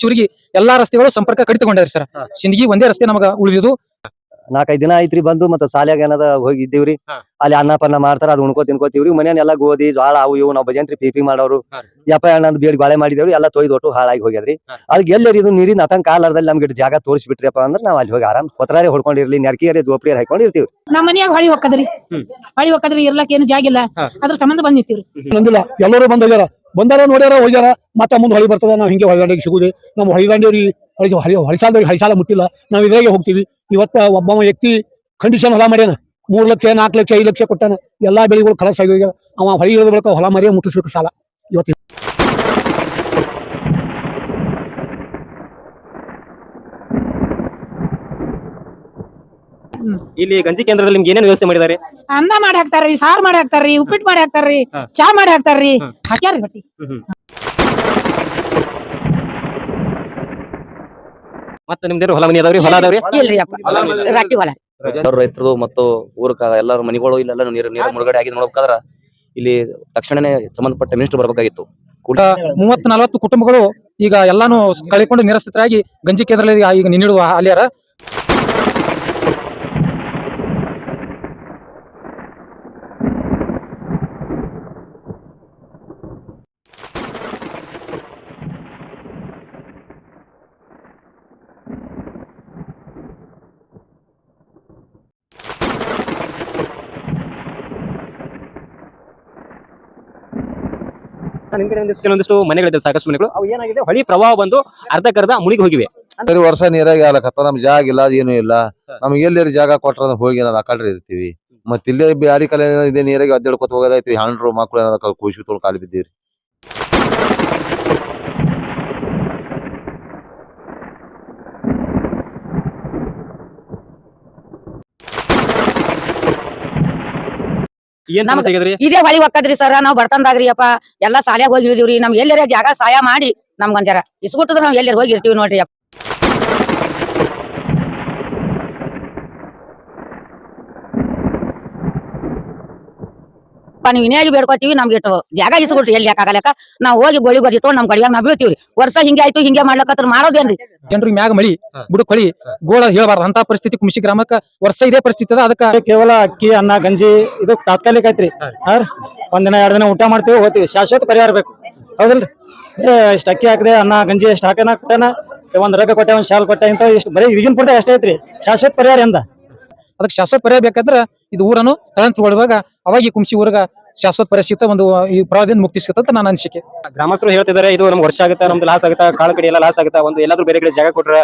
ಶಿವರಿಗೆ ಎಲ್ಲಾ ರಸ್ತೆಗಳು ಸಂಪರ್ಕ ಕಡಿತಗೊಂಡಾರಿ ಸರ್. ಸಿಂದಗಿ ಒಂದೇ ರಸ್ತೆ ನಮಗ ಉಳಿದಿದ್ದು. ನಾಲ್ಕೈದು ದಿನ ಐತ್ರಿ ಬಂದು ಮತ್ತೆ ಸಾಲ್ಯಾಗ ಏನದ ಹೋಗಿದ್ದೀವ್ರಿ. ಅಲ್ಲಿ ಅನ್ನ ಪನ್ನ ಮಾಡ್ತಾರ ಅದ್ ಉಣ್ಕೋ ತಿನ್ಕೋತೀವ್ರಿ. ಮನೆಯನ್ನೆಲ್ಲ ಎಲ್ಲಾ ಗೋಧಿ ಜೋಳ ಅವು ಇವು ನಾವ್ ಭಜಂತ್ರಿ ಪೀಪಿ ಮಾಡೋರು. ಅಣ್ಣ ಅಣ್ಣಂದ್ ಬೇಡಿ ಬಾಳೆ ಮಾಡಿದೇವ್ರಿ ಎಲ್ಲಾ ತೊಯ್ದು ಒಟ್ಟು ಹಾಳಾಗಿ ಹೋಗ್ಯದ್ರಿ. ಅದಕ್ಕೆ ಎಲ್ಲರಿ ಇದು ನೀರಿನ ಅತಂಕ ಕಾಲಾರ್ದಲ್ಲಿ ನಮ್ಗೆ ಜಾಗ ತೋರಿಸ್ಬಿಟ್ರಿಪ್ಪ ಅಂದ್ರೆ ನಾವು ಅಲ್ಲಿ ಹೋಗಿ ಆರಾಮ್ ಪತ್ರಾರೆ ಹೊಡ್ಕೊಂಡಿರ್ಲಿ ನೆರ್ಕಿಯರಿ ದೋಪ್ರಿಯರ್ ಹಾಕೊಂಡಿರ್ತೀವಿ ನಮ್ಮ ಮನೆಯಾಗ ಹೊಳಿ ಹೊಕ್ಕದ್ರಿ. ಹೊಳಿ ಹೊಕ್ಕದ್ರಿ ಇರ್ಲಕ್ ಏನು ಜಾಗಿಲ್ಲ. ಅದ್ರ ಸಂಬಂಧ ಬಂದ್ ನಿಂತೀವ್ರಿ. ಎಲ್ಲರೂ ಬಂದ್ ಬಂದಾರ ನೋಡ್ಯಾರ, ಹೋಗ್ಯಾರ, ಮತ್ತೆ ಮುಂದೆ ಹೊಳಿ ಬರ್ತದ, ನಾವು ಹಿಂಗೆ ಹೊಳಿದಾಂಡಿಗೆ ಸಿಗುದು. ನಮ್ಮ ಹೊಳಿದಂಡಿಯವ್ರಿಗೆ ಹೊಳಿ ಹೊಳಿ ಹೊಳಿಸಾಲದವ್ರಿಗೆ ಹಳಿಸಾಲ ಮುಟ್ಟಿಲ್ಲ. ನಾವು ಇದ್ರಾಗೆ ಹೋಗ್ತೀವಿ. ಇವತ್ತ ಒಬ್ಬ ವ್ಯಕ್ತಿ ಕಂಡೀಷನ್ ಹೊಲ ಮಾಡ್ಯಾನ. ಮೂರು ಲಕ್ಷ ನಾಲ್ಕು ಲಕ್ಷ, ಐದು ಲಕ್ಷ ಕೊಟ್ಟಾನ. ಎಲ್ಲಾ ಬೆಳೆಗಳು ಕಲಸ ಆಗಿ ಅವ ಹೊಳಿ ಇಳಿದ ಬಳಿಕ ಹೊಲ ಮರಿಯ ಮುಟ್ಟಿಸ್ಬೇಕು ಸಾಲ. ಇವತ್ತು ಇಲ್ಲಿ ಗಂಜಿ ಕೇಂದ್ರದಲ್ಲಿ ನಿಮ್ಗೆ ಏನೇನು ವ್ಯವಸ್ಥೆ ಮಾಡಿದ್ದಾರೆ ಅನ್ನ ಮಾಡಿ ಹಾಕ್ತಾರ್ರಿ ಸಾರ್ ಮಾಡಿ ಹಾಕ್ತಾರ್ರಿ ಉಪ್ಪಿಟ್ಟು ಮಾಡಿ ಹಾಕ್ತಾರ್ರಿ ಹಾ. ಚಾ ಮಾಡಿ ಹಾಕ್ತಾರ್ರಿ. ಹಾ. ಹಾಕ್ಯಾರಿ ಬಟ್ಟಿ. ಮತ್ತೆ ನಿಮ್ದೇನು ಹೊಲ ಮನಿ ಅದಾವ್ರಿ? ಹೊಲ ಅದಾವ್ರಿ? ಇಲ್ರಿ ಅಪ್ಪ ರಾಟಿ ಹೊಲ ಎಲ್ಲರೂ ರೈತರು ಮತ್ತು ಊರಕ ಎಲ್ಲರ ಮನಿಗಳು ಇಲ್ಲೆಲ್ಲ ನೀರು ನೀರು ಮುಳುಗಡೆ ಆಗಿ ನೋಡ್ಬೇಕಾದ್ರ ಇಲ್ಲಿ ತಕ್ಷಣನೇ ಸಂಬಂಧಪಟ್ಟ ಮಿನಿಸ್ಟರ್ ಬರ್ಬೇಕಾಗಿತ್ತು. ಮೂವತ್ ನಲವತ್ತು ಕುಟುಂಬಗಳು ಈಗ ಎಲ್ಲಾನು ಕಳ್ಕೊಂಡು ನಿರಸ್ತರಾಗಿ ಗಂಜಿ ಕೇಂದ್ರದಲ್ಲಿ ಈಗ ನಿನ್ನಿಡುವ ಅಲ್ಲಿಯಾರ. ಒಂದಿಷ್ಟು ಕೆಲವೊಂದಿಷ್ಟು ಮನೆಗಳಿದೆ, ಸಾಕಷ್ಟು ಮನೆಗಳು. ಅವು ಏನಾಗಿದೆ? ಹೊಳಿ ಪ್ರವಾಹ ಬಂದು ಅರ್ಧಕ್ಕರ್ಧ ಮುಳುಗಿ ಹೋಗಿವೆ. ಸರಿ ವರ್ಷ ನೀರಾಗಿ ಆಗಲಕತ್ತ ನಮ್ ಜಾಗ ಇಲ್ಲ ಏನೂ ಇಲ್ಲ. ನಮ್ಗೆ ಎಲ್ಲಿ ಜಾಗ ಕೊಟ್ರ ಅಂದ್ರೆ ಹೋಗಿ ನಾವು ಆ ಕಡೆ ಇರ್ತೀವಿ. ಮತ್ತೆ ಇಲ್ಲೇ ಬ್ಯಾರಿ ಕಲೆ ಇದೆ, ನೀರಾಗಿ ಅಡ್ಡಾಡ್ಕೊತ ಹೋಗೋದೈತಿ ಹಣ್ರು ಮಕ್ಳು ಏನಾದ್ರು ಕೂಸಿ ತೊಗೊಂಡ್ ಕಾಲಿ ಬಿದ್ದೀರಿ. ಏನ್ ಸಮಸ್ಯೆ ಆಗಿದ್ರಿ? ಇದೇ ಹೊಳಿ ಹೊಕ್ಕದ್ರಿ ಸರ್ ನಾವ್ ಬರ್ತಂದಾಗ್ರಿ ಅಪ್ಪ ಎಲ್ಲಾ ಸಾಲ್ಯಾಗ ಹೋಗಿ ಇಳಿದಿವ್ರಿ ನಮ್ ಎಲ್ಲರ ಜಾಗ ಸಹಾಯ ಮಾಡಿ ನಮ್ಗೊಂಜರ ಇಸ್ಕೊಟ್ಟದ್ರ ನಾವ್ ಎಲ್ಲರ ಹೋಗಿ ಇರ್ತೀವಿ ನೋಡ್ರಿ ಅಪ್ಪ. ನೀವು ಇನ್ಯಾಗಿ ಬೇಡ್ಕೋತೀವಿ ನಮ್ಗೆ ಇಟ್ಟು ಜಾಗ ಇಸ್ಕೊಟ್ರಿ ಎಲ್ಲಿ ಯಾಕಾಗಲಕ್ಕ ನಾವ್ ಹೋಗಿ ಗೋಳಿ ಗೋಜಿ ತೊಗೊಂಡ್ ನಮ್ ಗಡಿಯಾಗ ನಾವ್ ಬೀಳ್ತೀವ್ರಿ. ವರ್ಷ ಹಿಂಗೆ ಆಯ್ತು ಹಿಂಗೆ ಮಾಡ್ಲಕತ್ರ ಮಾಡೋದೇನ್ರಿ? ಜನರಿಗೆ ಮ್ಯಾಗ ಮಳಿ ಬಿಡು ಬುಡಕ್ ಹೊಳಿ ಗೋಳ ಹೇಳಬಾರ್ದು. ಅಂತ ಪರಿಸ್ಥಿತಿ ಕುಮಿಷಿ ಗ್ರಾಮಕ್ಕ ವರ್ಷ ಇದೇ ಪರಿಸ್ಥಿತಿ ಅದ. ಅದಕ್ಕ ಕೇವಲ ಅಕ್ಕಿ ಅನ್ನ ಗಂಜಿ ಇದು ತಾತ್ಕಾಲಿಕ ಐತ್ರಿ. ಒಂದಿನ ಎರಡ್ ದಿನ ಊಟ ಮಾಡ್ತೀವಿ ಹೋಗ್ತೀವಿ. ಶಾಶ್ವತ ಪರಿಹಾರ ಬೇಕು. ಹೌದಲ್ರಿ? ಏ ಇಷ್ಟ ಅಕ್ಕಿ ಹಾಕದೆ ಅನ್ನ ಗಂಜಿ ಎಷ್ಟು ಹಾಕನ ಕೊಟ್ಟನ ಒಂದ್ ರೊಕ್ಕ ಕೊಟ್ಟೆ ಒಂದ್ ಶಾಲ್ ಕೊಟ್ಟೆ ಅಂತ ಇಷ್ಟು ಬರೀ ಈಗಿನ ಪೂರ್ತಿ ಅಷ್ಟೇ ಐತ್ರಿ. ಶಾಶ್ವತ ಪರಿಹಾರ ಎಂದ? ಅದಕ್ಕೆ ಶಾಶ್ವತ ಪರಿಹಾರ ಬೇಕಾದ್ರೆ ಇದು ಊರನ್ನು ಸ್ಥಳಾಂತರಗೊಳ್ಳುವಾಗ ಅವಾಗ ಈ ಕುಂಸಿ ಊರಿಗೆ ಶಾಶ್ವತ ಪರಿಸ್ಥಿತಿ ಒಂದು ಈ ಪ್ರವಾಹದಿಂದ ಮುಕ್ತಿ ಸಿಗುತ್ತೆ ಅಂತ ನನ್ನ ಅನಿಸಿಕೆ. ಗ್ರಾಮಸ್ಥರು ಹೇಳ್ತಿದ್ದಾರೆ ಇದು ನಮ್ಗೆ ವರ್ಷ ಆಗುತ್ತೆ ನಮ್ದು ಲಾಸ್ ಆಗುತ್ತೆ ಕಾಳು ಕಡೆ ಎಲ್ಲ ಲಾಸ್ ಆಗುತ್ತೆ ಒಂದು ಎಲ್ಲಾದ್ರೂ ಬೇರೆ ಕಡೆ ಜಾಗ ಕೊಟ್ಟರೆ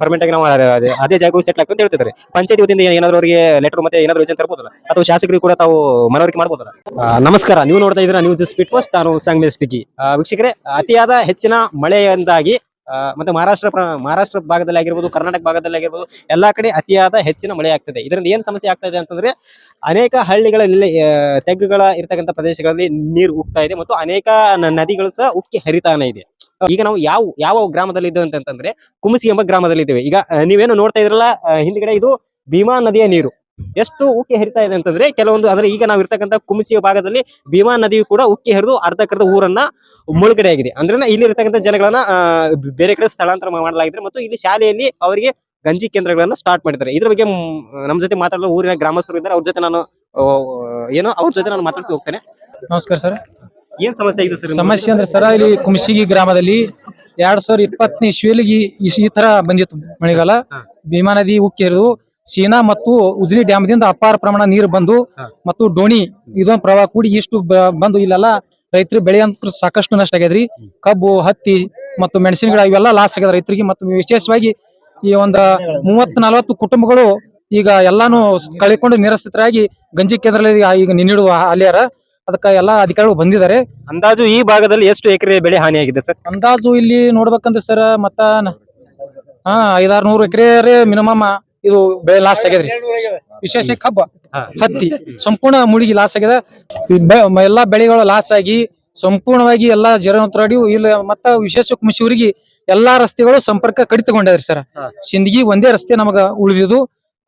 ಪರ್ಮನೆಂಟ್ ಆಗಿ ನಾವು ಅದೇ- ಅದೇ ಜಾಗ ಸೆಟ್ಲ್ ಆಗ್ತದೆ ಅಂತ ಹೇಳ್ತಿದ್ದಾರೆ. ಪಂಚಾಯತಿ ವತಿಯಿಂದ ಏನಾದ್ರು ಅವರಿಗೆ ಲೆಟರ್ ಮತ್ತೆ ಏನಾದ್ರು ಯೋಜನೆ ತರಬಹುದಲ್ಲ ಅಥವಾ ಶಾಸಕರಿಗೆ ಕೂಡ ತಾವು ಮನವರಿಕೆ ಮಾಡಬಹುದಲ್ಲ ನಮಸ್ಕಾರ ನೀವು ನೋಡ್ತಾ ಇದ್ದೀರಾ ನ್ಯೂಸ್ ಸ್ಪೀಡ್ ಪೋಸ್ಟ್ ನಾನು ಸಂಗ್ಮೇಶ್ ಟಿಗಿ ವೀಕ್ಷಕರೇ ಅತಿಯಾದ ಹೆಚ್ಚಿನ ಮಳೆಯಿಂದಾಗಿ ಮತ್ತೆ ಮಹಾರಾಷ್ಟ್ರ ಮಹಾರಾಷ್ಟ್ರ ಭಾಗದಲ್ಲಿ ಆಗಿರ್ಬೋದು, ಕರ್ನಾಟಕ ಭಾಗದಲ್ಲಿ ಆಗಿರ್ಬೋದು, ಎಲ್ಲಾ ಕಡೆ ಅತಿಯಾದ ಹೆಚ್ಚಿನ ಮಳೆ ಆಗ್ತದೆ. ಇದರಿಂದ ಏನ್ ಸಮಸ್ಯೆ ಆಗ್ತಾ ಇದೆ ಅಂತಂದ್ರೆ, ಅನೇಕ ಹಳ್ಳಿಗಳಲ್ಲಿ ತೆಗ್ಗುಗಳ ಇರ್ತಕ್ಕಂಥ ಪ್ರದೇಶಗಳಲ್ಲಿ ನೀರು ಉಕ್ತಾ ಇದೆ ಮತ್ತು ಅನೇಕ ನದಿಗಳು ಸಹ ಉಕ್ಕಿ ಹರಿತಾನೆ ಇದೆ. ಈಗ ನಾವು ಯಾವ ಯಾವ ಗ್ರಾಮದಲ್ಲಿ ಇದ್ದೇವೆ ಅಂತಂದ್ರೆ ಕುಮಸಿ ಎಂಬ ಗ್ರಾಮದಲ್ಲಿ ಇದ್ದೇವೆ. ಈಗ ನೀವೇನು ನೋಡ್ತಾ ಇದ್ರಲ್ಲ ಹಿಂದ್ಗಡೆ ಇದು ಭೀಮಾ ನದಿಯ ನೀರು. ಎಷ್ಟು ಉಕ್ಕಿ ಹರಿತಾ ಇದೆ ಅಂತಂದ್ರೆ ಕೆಲವೊಂದು ಅಂದ್ರೆ ಈಗ ನಾವು ಇರ್ತಕ್ಕಂಥ ಕುಮಸಿ ಭಾಗದಲ್ಲಿ ಭೀಮಾ ನದಿಯು ಕೂಡ ಉಕ್ಕಿ ಹರಿದು ಅರ್ಧಕ್ಕರ್ಧ ಊರನ್ನ ಮುಳುಗಡೆ ಆಗಿದೆ ಅಂದ್ರೆ ಇಲ್ಲಿ ಇರ್ತಕ್ಕಂಥ ಜನಗಳನ್ನ ಬೇರೆ ಕಡೆ ಸ್ಥಳಾಂತರ ಮಾಡಲಾಗಿದೆ ಮತ್ತು ಇಲ್ಲಿ ಶಾಲೆಯಲ್ಲಿ ಅವರಿಗೆ ಗಂಜಿ ಕೇಂದ್ರಗಳನ್ನ ಸ್ಟಾರ್ಟ್ ಮಾಡಿದ್ದಾರೆ. ಇದ್ರ ಬಗ್ಗೆ ನಮ್ಮ ಜೊತೆ ಮಾತಾಡಲು ಊರಿನ ಗ್ರಾಮಸ್ಥರು ಇದ್ದಾರೆ. ಅವ್ರ ಜೊತೆ ನಾನು ಏನೋ ಅವ್ರ ಜೊತೆ ನಾನು ಮಾತಾಡ್ಸಿ ಹೋಗ್ತೇನೆ. ನಮಸ್ಕಾರ ಸರ್. ಏನ್ ಸಮಸ್ಯೆ ಇದೆ ಸರ್ ಸಮಸ್ಯೆ ಅಂದ್ರೆ ಸರ ಇಲ್ಲಿ ಕುಮಸಿಗಿ ಗ್ರಾಮದಲ್ಲಿ ಎರಡ್ ಸಾವಿರದ ಇಪ್ಪತ್ತನೇ ಇಸ್ವಿಯಲ್ಲಿ ಈ ತರ ಬಂದಿತ್ತು ಮಳೆಗಾಲ. ಭೀಮಾ ನದಿ ಉಕ್ಕಿ ಹರಿದು ಸೀನಾ ಮತ್ತು ಉಜ್ನಿ ಡ್ಯಾಮ್ದಿಂದ ಅಪಾರ ಪ್ರಮಾಣ ನೀರು ಬಂದು ಮತ್ತು ಡೋಣಿ ಇದೊಂದು ಪ್ರವಾಹ ಕೂಡಿ ಇಷ್ಟು ಬಂದು ಇಲ್ಲೆಲ್ಲ ರೈತರು ಬೆಳೆ ಅಂತ ಸಾಕಷ್ಟು ನಷ್ಟ ಆಗ್ಯದ್ರಿ. ಕಬ್ಬು ಹತ್ತಿ ಮತ್ತು ಮೆಣಸಿನ ಗಿಡ ಇವೆಲ್ಲ ಲಾಸ್ ಆಗ್ಯದ ರೈತರಿಗೆ ಮತ್ತು ವಿಶೇಷವಾಗಿ ಈ ಒಂದ ಮೂವತ್ ನಲವತ್ತು ಕುಟುಂಬಗಳು ಈಗ ಎಲ್ಲಾನು ಕಳೆಕೊಂಡು ನಿರಸ್ತರಾಗಿ ಗಂಜಿ ಕೇಂದ್ರದಲ್ಲಿ ಈಗ ನಿನ್ನಿಡುವ ಅಲ್ಲಿಯಾರ. ಅದಕ್ಕೆ ಎಲ್ಲಾ ಅಧಿಕಾರಿಗಳು ಬಂದಿದ್ದಾರೆ. ಅಂದಾಜು ಈ ಭಾಗದಲ್ಲಿ ಎಷ್ಟು ಎಕರೆ ಬೆಳೆ ಹಾನಿಯಾಗಿದೆ ಸರ್? ಅಂದಾಜು ಇಲ್ಲಿ ನೋಡ್ಬೇಕಂದ್ರೆ ಸರ್ ಮತ್ತ ಹಾ ಐದಾರು ನೂರು ಎಕರೆ ಮಿನಿಮಮ್ ಇದು ಬೆಳೆ ಲಾಸ್ ಆಗ್ಯದ್ರಿ. ವಿಶೇಷ ಕಬ್ಬ. ಹತ್ತಿ. ಸಂಪೂರ್ಣ ಮುಳುಗಿ ಲಾಸ್ ಆಗ್ಯದ. ಎಲ್ಲಾ ಬೆಳೆಗಳು ಲಾಸ್ ಆಗಿ ಸಂಪೂರ್ಣವಾಗಿ ಎಲ್ಲಾ ಜೀರ್ಣೋತ್ತರಾಡಿ ಇಲ್ಲ ಮತ್ತ ವಿಶೇಷ ಕುಮಶಿವರಿಗೆ ಎಲ್ಲಾ ರಸ್ತೆಗಳು ಸಂಪರ್ಕ ಕಡಿತಗೊಂಡದ್ರಿ ಸರ್. ಸಿಂದಗಿ ಒಂದೇ ರಸ್ತೆ ನಮಗ ಉಳಿದಿದ್ದು.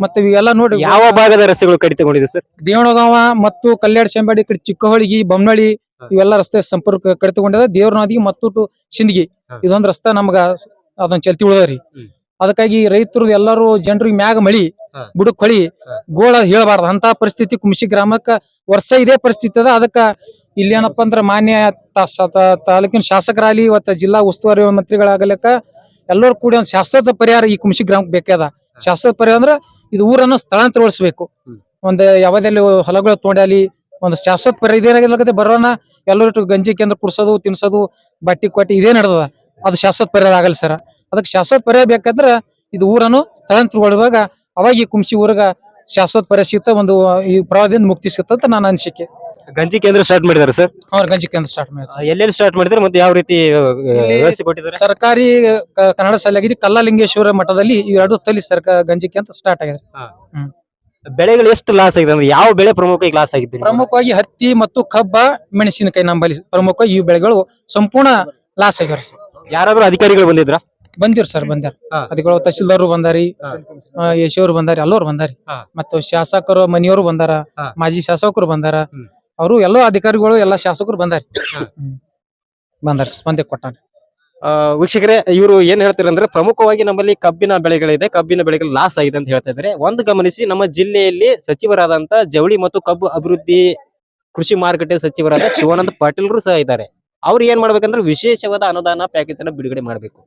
ಮತ್ತೆ ಇವೆಲ್ಲ ನೋಡಿ ಯಾವ ಭಾಗದ ರಸ್ತೆಗಳು ಕಡಿತಗೊಂಡಿದೆ ಸರ್? ದೇವನಗಾಂವ ಮತ್ತು ಕಲ್ಯಾಣ ಶೆಂಬಾಡಿ ಕಡೆ ಚಿಕ್ಕಹೊಳಿಗಿ ಬೊಮ್ಮನಳ್ಳಿ ಇವೆಲ್ಲ ರಸ್ತೆ ಸಂಪರ್ಕ ಕಡಿತಗೊಂಡಿದೆ. ದೇವ್ರ ನದಿ ಮತ್ತು ಟು ಸಿಂದಗಿ. ಇದೊಂದ್ ರಸ್ತೆ ನಮಗ ಅದೊಂದ್ ಚಲ್ತಿ ಉಳಿದ್ರಿ. ಅದಕ್ಕಾಗಿ ರೈತರು ಎಲ್ಲರೂ ಜನರಿಗೆ ಮ್ಯಾಗ ಮಳಿ. ಬುಡಕ್ ಹೊಳಿ ಗೋಳ ಹೇಳಬಾರ್ದು. ಅಂತ ಪರಿಸ್ಥಿತಿ ಕುಮಶಿ ಗ್ರಾಮಕ್ಕ ವರ್ಷ ಇದೇ ಪರಿಸ್ಥಿತಿ ಅದ. ಅದಕ್ಕ ಇಲ್ಲಿ ಏನಪ್ಪಾ ಅಂದ್ರ ಮಾನ್ಯ ತಾಲೂಕಿನ ಶಾಸಕರಾಗಲಿ ಇವತ್ತ ಜಿಲ್ಲಾ ಉಸ್ತುವಾರಿ ಮಂತ್ರಿಗಳಾಗಲಿಕ್ಕ ಎಲ್ಲರೂ ಕೂಡಿ ಒಂದು ಶಾಶ್ವತ ಪರಿಹಾರ ಈ ಕುಮಶಿ ಗ್ರಾಮಕ್ಕೆ ಬೇಕಾದ ಶಾಶ್ವತ ಪರಿಹಾರ ಅಂದ್ರ ಇದು ಊರನ್ನು ಸ್ಥಳಾಂತರಗೊಳಿಸಬೇಕು ಒಂದು ಯಾವ್ದಲ್ಲಿ ಹೊಲಗಳು ತೊಗೊಂಡಾಲಿ ಒಂದು ಶಾಶ್ವತ ಪರಿಹಾರ ಇದೇನಾಗಿಲ್ಲಕತ್ತೆ ಬರೋಣ ಎಲ್ಲರೂ ಗಂಜಿ ಕೇಂದ್ರ ಕುಡ್ಸೋದು ತಿನ್ಸೋದು ಬಟ್ಟಿ ಕೊಟ್ಟಿ ಇದೇ ನಡೆದದ ಅದು ಶಾಶ್ವತ ಪರಿಹಾರ ಆಗಲ್ಲ ಸರ್ ಅದಕ್ಕೆ ಶಾಶ್ವತ ಪರಿಹಾರ ಬೇಕಂದ್ರೆ ಇದು ಊರನ್ನು ಸ್ಥಳಾಂತರಗೊಳ್ಳುವಾಗ ಅವಾಗ ಈ ಕುಂಸಿ ಊರಗ ಶಾಶ್ವತ ಪರಿಹಾರ ಸಿಗ್ತಾ ಒಂದು ಈ ಪ್ರವಾಹದಿಂದ ಮುಕ್ತಿ ಸಿಗ್ತಂತ ಅಂತ ನನ್ನ ಅನಿಸಿಕೆ. ಗಂಜಿ ಕೇಂದ್ರ ಸ್ಟಾರ್ಟ್ ಮಾಡಿದಾರೆ ಸರ್ ಅವ್ರ ಗಂಜಿ ಕೇಂದ್ರ ಸ್ಟಾರ್ಟ್ ಮಾಡಿದ್ದಾರೆ ಎಲ್ಲೆಲ್ಲಿ ಸ್ಟಾರ್ಟ್ ಮಾಡಿದ್ರೆ ಮತ್ತೆ ಯಾವ ರೀತಿ ವ್ಯವಸ್ಥೆ ಕೊಟ್ಟಿದ್ದಾರೆ? ಸರ್ಕಾರಿ ಕ- ಕನ್ನಡ ಶಾಲೆಯಾಗಿದೆ ಕಲ್ಲಲಿಂಗೇಶ್ವರ ಮಠದಲ್ಲಿ ಈ ಎರಡು ತಲಿ ಸರ್ಕಾರ ಗಂಜಿ ಕೇಂದ್ರ ಸ್ಟಾರ್ಟ್ ಆಗಿದೆ. ಬೆಳೆಗಳು ಎಷ್ಟು ಲಾಸ್ ಆಗಿದೆ ಅಂದ್ರೆ ಯಾವ ಬೆಳೆ ಪ್ರಮುಖವಾಗಿ ಲಾಸ್ ಆಗಿದೆ ನಿಮ್ಗೆ? ಪ್ರಮುಖವಾಗಿ ಹತ್ತಿ ಮತ್ತು ಕಬ್ಬ ಮೆಣಸಿನಕಾಯಿ ನಂಬಲ್ಲಿ ಪ್ರಮುಖವಾಗಿ ಈ ಬೆಳೆಗಳು ಸಂಪೂರ್ಣ ಲಾಸ್ ಆಗಿದೆ ಯಾರಾದ್ರೂ ಅಧಿಕಾರಿಗಳು ಬಂದಿದ್ರ? ಬಂದಿರ್ ಸರ್ ಬಂದಾರ. ಅದಕ್ಕೆ ತಹಶೀಲ್ದಾರ್ ಬಂದಾರಿ. ಯಶೋರು ಬಂದಾರಿ ಅಲ್ಲೋರ್ ಬಂದಾರಿ. ಮತ್ತ ಶಾಸಕರು ಮನೆಯವರು ಬಂದಾರ. ಮಾಜಿ ಶಾಸಕರು ಬಂದಾರ. ಅವರು ಎಲ್ಲೋ ಅಧಿಕಾರಿಗಳು ಎಲ್ಲ ಶಾಸಕರು ಬಂದಾರಿ. ಬಂದಾರ ಸ್ಪಂದೆ ಕೊಟ್ಟಾರ. ವೀಕ್ಷಕರೇ ಇವರು ಏನ್ ಹೇಳ್ತಾರೆ ಪ್ರಮುಖವಾಗಿ ನಮ್ಮಲ್ಲಿ ಕಬ್ಬಿನ ಬೆಳೆಗಳಿದೆ ಕಬ್ಬಿನ ಬೆಳೆಗಳು ಲಾಸ್ ಆಗಿದೆ ಅಂತ ಹೇಳ್ತಾ ಇದ್ದಾರೆ ಒಂದು ಗಮನಿಸಿ ನಮ್ಮ ಜಿಲ್ಲೆಯಲ್ಲಿ ಸಚಿವರಾದಂತ ಜವಳಿ ಮತ್ತು ಕಬ್ಬು ಅಭಿವೃದ್ಧಿ ಕೃಷಿ ಮಾರುಕಟ್ಟೆ ಸಚಿವರಾದ ಶಿವಾನಂದ ಪಾಟೀಲ್ರು ಸಹ ಇದ್ದಾರೆ. ಅವ್ರು ಏನ್ ಮಾಡ್ಬೇಕಂದ್ರೆ ವಿಶೇಷವಾದ ಅನುದಾನ ಪ್ಯಾಕೇಜ್ ಅನ್ನ ಬಿಡುಗಡೆ ಮಾಡಬೇಕು.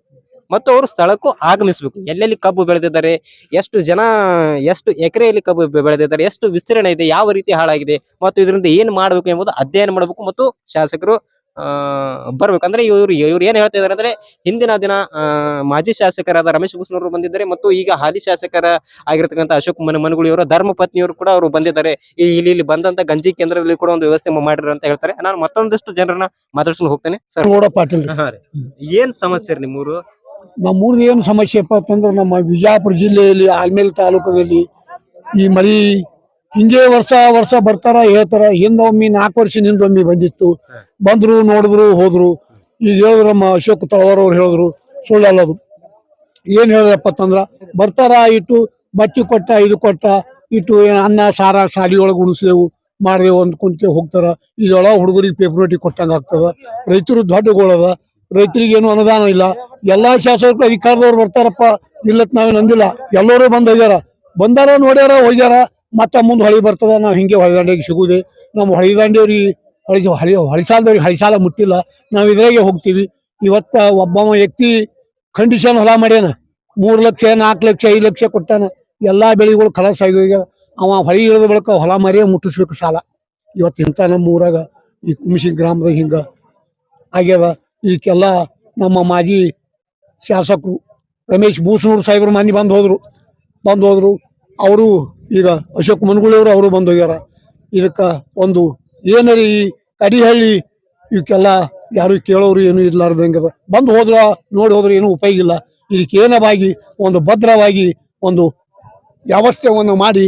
ಮತ್ತು ಅವರು ಸ್ಥಳಕ್ಕೂ ಆಗಮಿಸಬೇಕು. ಎಲ್ಲೆಲ್ಲಿ ಕಬ್ಬು ಬೆಳೆದಿದ್ದಾರೆ ಎಷ್ಟು ಜನ ಎಷ್ಟು ಎಕರೆಯಲ್ಲಿ ಕಬ್ಬು ಬೆಳೆದಿದ್ದಾರೆ ಎಷ್ಟು ವಿಸ್ತೀರ್ಣ ಇದೆ ಯಾವ ರೀತಿ ಹಾಳಾಗಿದೆ ಮತ್ತು ಇದರಿಂದ ಏನು ಮಾಡಬೇಕು ಎಂಬುದು ಅಧ್ಯಯನ ಮಾಡಬೇಕು ಮತ್ತು ಶಾಸಕರು ಬರ್ಬೇಕು. ಬರ್ಬೇಕಂದ್ರೆ ಇವರು ಇವ್ರು ಏನ್ ಹೇಳ್ತಾ ಇದಾರೆ ಅಂದ್ರೆ ಹಿಂದಿನ ದಿನ ಮಾಜಿ ಶಾಸಕರಾದ ರಮೇಶ್ ಅವರು ಬಂದಿದ್ದಾರೆ ಮತ್ತು ಈಗ ಹಾಲಿ ಶಾಸಕರ ಆಗಿರ್ತಕ್ಕಂಥ ಅಶೋಕ್ ಮನ ಮನಗುಳಿಯವರ ಧರ್ಮ ಪತ್ನಿಯವರು ಕೂಡ ಅವರು ಬಂದಿದ್ದಾರೆ. ಇಲ್ಲಿ ಇಲ್ಲಿ ಬಂದಂತ ಗಂಜಿ ಕೇಂದ್ರದಲ್ಲಿ ಕೂಡ ಒಂದು ವ್ಯವಸ್ಥೆ ಮಾಡಿರ ಅಂತ ಹೇಳ್ತಾರೆ. ನಾನು ಮತ್ತೊಂದಿಷ್ಟು ಜನರನ್ನ ಮಾತಾಡ್ಸ್ಕೊಂಡು ಹೋಗ್ತೇನೆ. ಸರ್. ಏನ್ ಸಮಸ್ಯೆ ರೀ ನಿಮ್ಮೂರು? ನಮ್ಮೂರ್ದು ಏನು ಸಮಸ್ಯೆಪ್ಪ ಅಂತಂದ್ರೆ ನಮ್ಮ ವಿಜಯಪುರ ಜಿಲ್ಲೆಯಲ್ಲಿ ಆಲ್ಮೇಲ್ ತಾಲೂಕದಲ್ಲಿ ಈ ಮಳಿ ಹಿಂಗೆ ವರ್ಷ ವರ್ಷ ಬರ್ತಾರ ಹೇಳ್ತಾರ. ಹಿಂದೊಮ್ಮೆ ನಾಲ್ಕು ವರ್ಷ ಹಿಂದೊಮ್ಮೆ ಬಂದಿತ್ತು. ಬಂದ್ರು, ನೋಡಿದ್ರು, ಹೋದ್ರು. ಈಗ ಹೇಳಿದ್ರು ನಮ್ಮ ಅಶೋಕ್ ತಳವಾರ್ ಅವ್ರು ಹೇಳಿದ್ರು ಸುಳ್ಳಲ್ಲದು ಏನು ಹೇಳಿದ್ರಪ್ಪ ಅಂತಂದ್ರೆ ಬರ್ತಾರ ಇಟ್ಟು ಬಟ್ಟಿ ಕೊಟ್ಟ, ಇದು ಕೊಟ್ಟ, ಇಟ್ಟು ಏನ್ ಅನ್ನ, ಸಾರ, ಸಾಲಿ ಒಳಗೆ ಉಣಿಸ್ದೆವು, ಮಾಡಿದೆವು ಅಂದ್ಕೊಂಡ್ಕೆ ಹೋಗ್ತಾರ. ಇದೊಳಗೆ ಹುಡುಗರಿಗೆ ಪೇಪರ್ ಕೊಟ್ಟಂಗ ಆಗ್ತದ. ರೈತರು ದೊಡ್ಡಗೋಳದ. ರೈತರಿಗೆ ಏನು ಅನುದಾನ ಇಲ್ಲ. ಎಲ್ಲಾ ಶಾಸಕರು ಅಧಿಕಾರದವ್ರು ಬರ್ತಾರಪ್ಪ. ಇಲ್ಲತ್ ನಾವೇನು ಅಂದಿಲ್ಲ. ಎಲ್ಲರೂ ಬಂದ್ ಹೋಗ್ಯಾರ. ಬಂದಾರ ನೋಡ್ಯಾರ, ಹೋಗ್ಯಾರ. ಮತ್ತ ಮುಂದೆ ಹೊಳಿ ಬರ್ತದ. ನಾವು ಹಿಂಗೆ ಹೊಳಿದಾಂಡಿಗೆ ಸಿಗುದೆ. ನಮ್ಮ ಹೊಳಿದಾಂಡಿಯವ್ರಿಗೆ ಹೊಳಿ ಹಳಿ ಹಳಿಸಾಲದವ್ರಿಗೆ ಹಳಿಸಾಲ ಮುಟ್ಟಿಲ್ಲ. ನಾವು ಇದ್ರಾಗೆ ಹೋಗ್ತೀವಿ. ಇವತ್ತ ಒಬ್ಬ ವ್ಯಕ್ತಿ ಕಂಡೀಷನ್ ಹೊಲ ಮಾಡ್ಯಾನ. ಮೂರು ಲಕ್ಷ ನಾಲ್ಕು ಲಕ್ಷ, ಐದು ಲಕ್ಷ ಕೊಟ್ಟಾನ. ಎಲ್ಲಾ ಬೆಳೆಗಳು ಕಲಾಸ ಆಗಿ ಅವ ಹೊಳಿ ಇಳಿದ ಬಳಿಕ ಹೊಲ ಮಾರಿಯೇ ಮುಟ್ಟಿಸ್ಬೇಕು ಸಾಲ. ಇವತ್ತು ಇಂಥ ನಮ್ಮ ಊರಾಗ ಈ ಕುಂಸಿ ಗ್ರಾಮದಾಗ ಹಿಂಗ ಆಗ್ಯದ ಇದಕ್ಕೆಲ್ಲ ನಮ್ಮ ಮಾಜಿ ಶಾಸಕರು ರಮೇಶ್ ಭೂಸನೂರು ಸಾಹೇಬ್ರು ಮನೆ ಬಂದು ಹೋದರು. ಬಂದು ಹೋದರು. ಅವರು ಈಗ ಅಶೋಕ್ ಮನ್ಗುಳಿಯವರು ಅವರು ಬಂದು ಹೋಗ್ಯಾರ. ಇದಕ್ಕೆ ಒಂದು ಏನರಿ ಈ ಕಡಿಹಳ್ಳಿ ಇವಕ್ಕೆಲ್ಲ ಯಾರು ಕೇಳೋರು ಏನು ಇರ್ಲಾರ್ದಂಗದ ಬಂದು ಹೋದ್ರ ನೋಡಿ ಹೋದ್ರೆ ಏನು ಉಪಯೋಗ ಇಲ್ಲ. ಇದಕ್ಕೆ ಏನವಾಗಿ ಒಂದು ಭದ್ರವಾಗಿ ಒಂದು ವ್ಯವಸ್ಥೆಯನ್ನು ಮಾಡಿ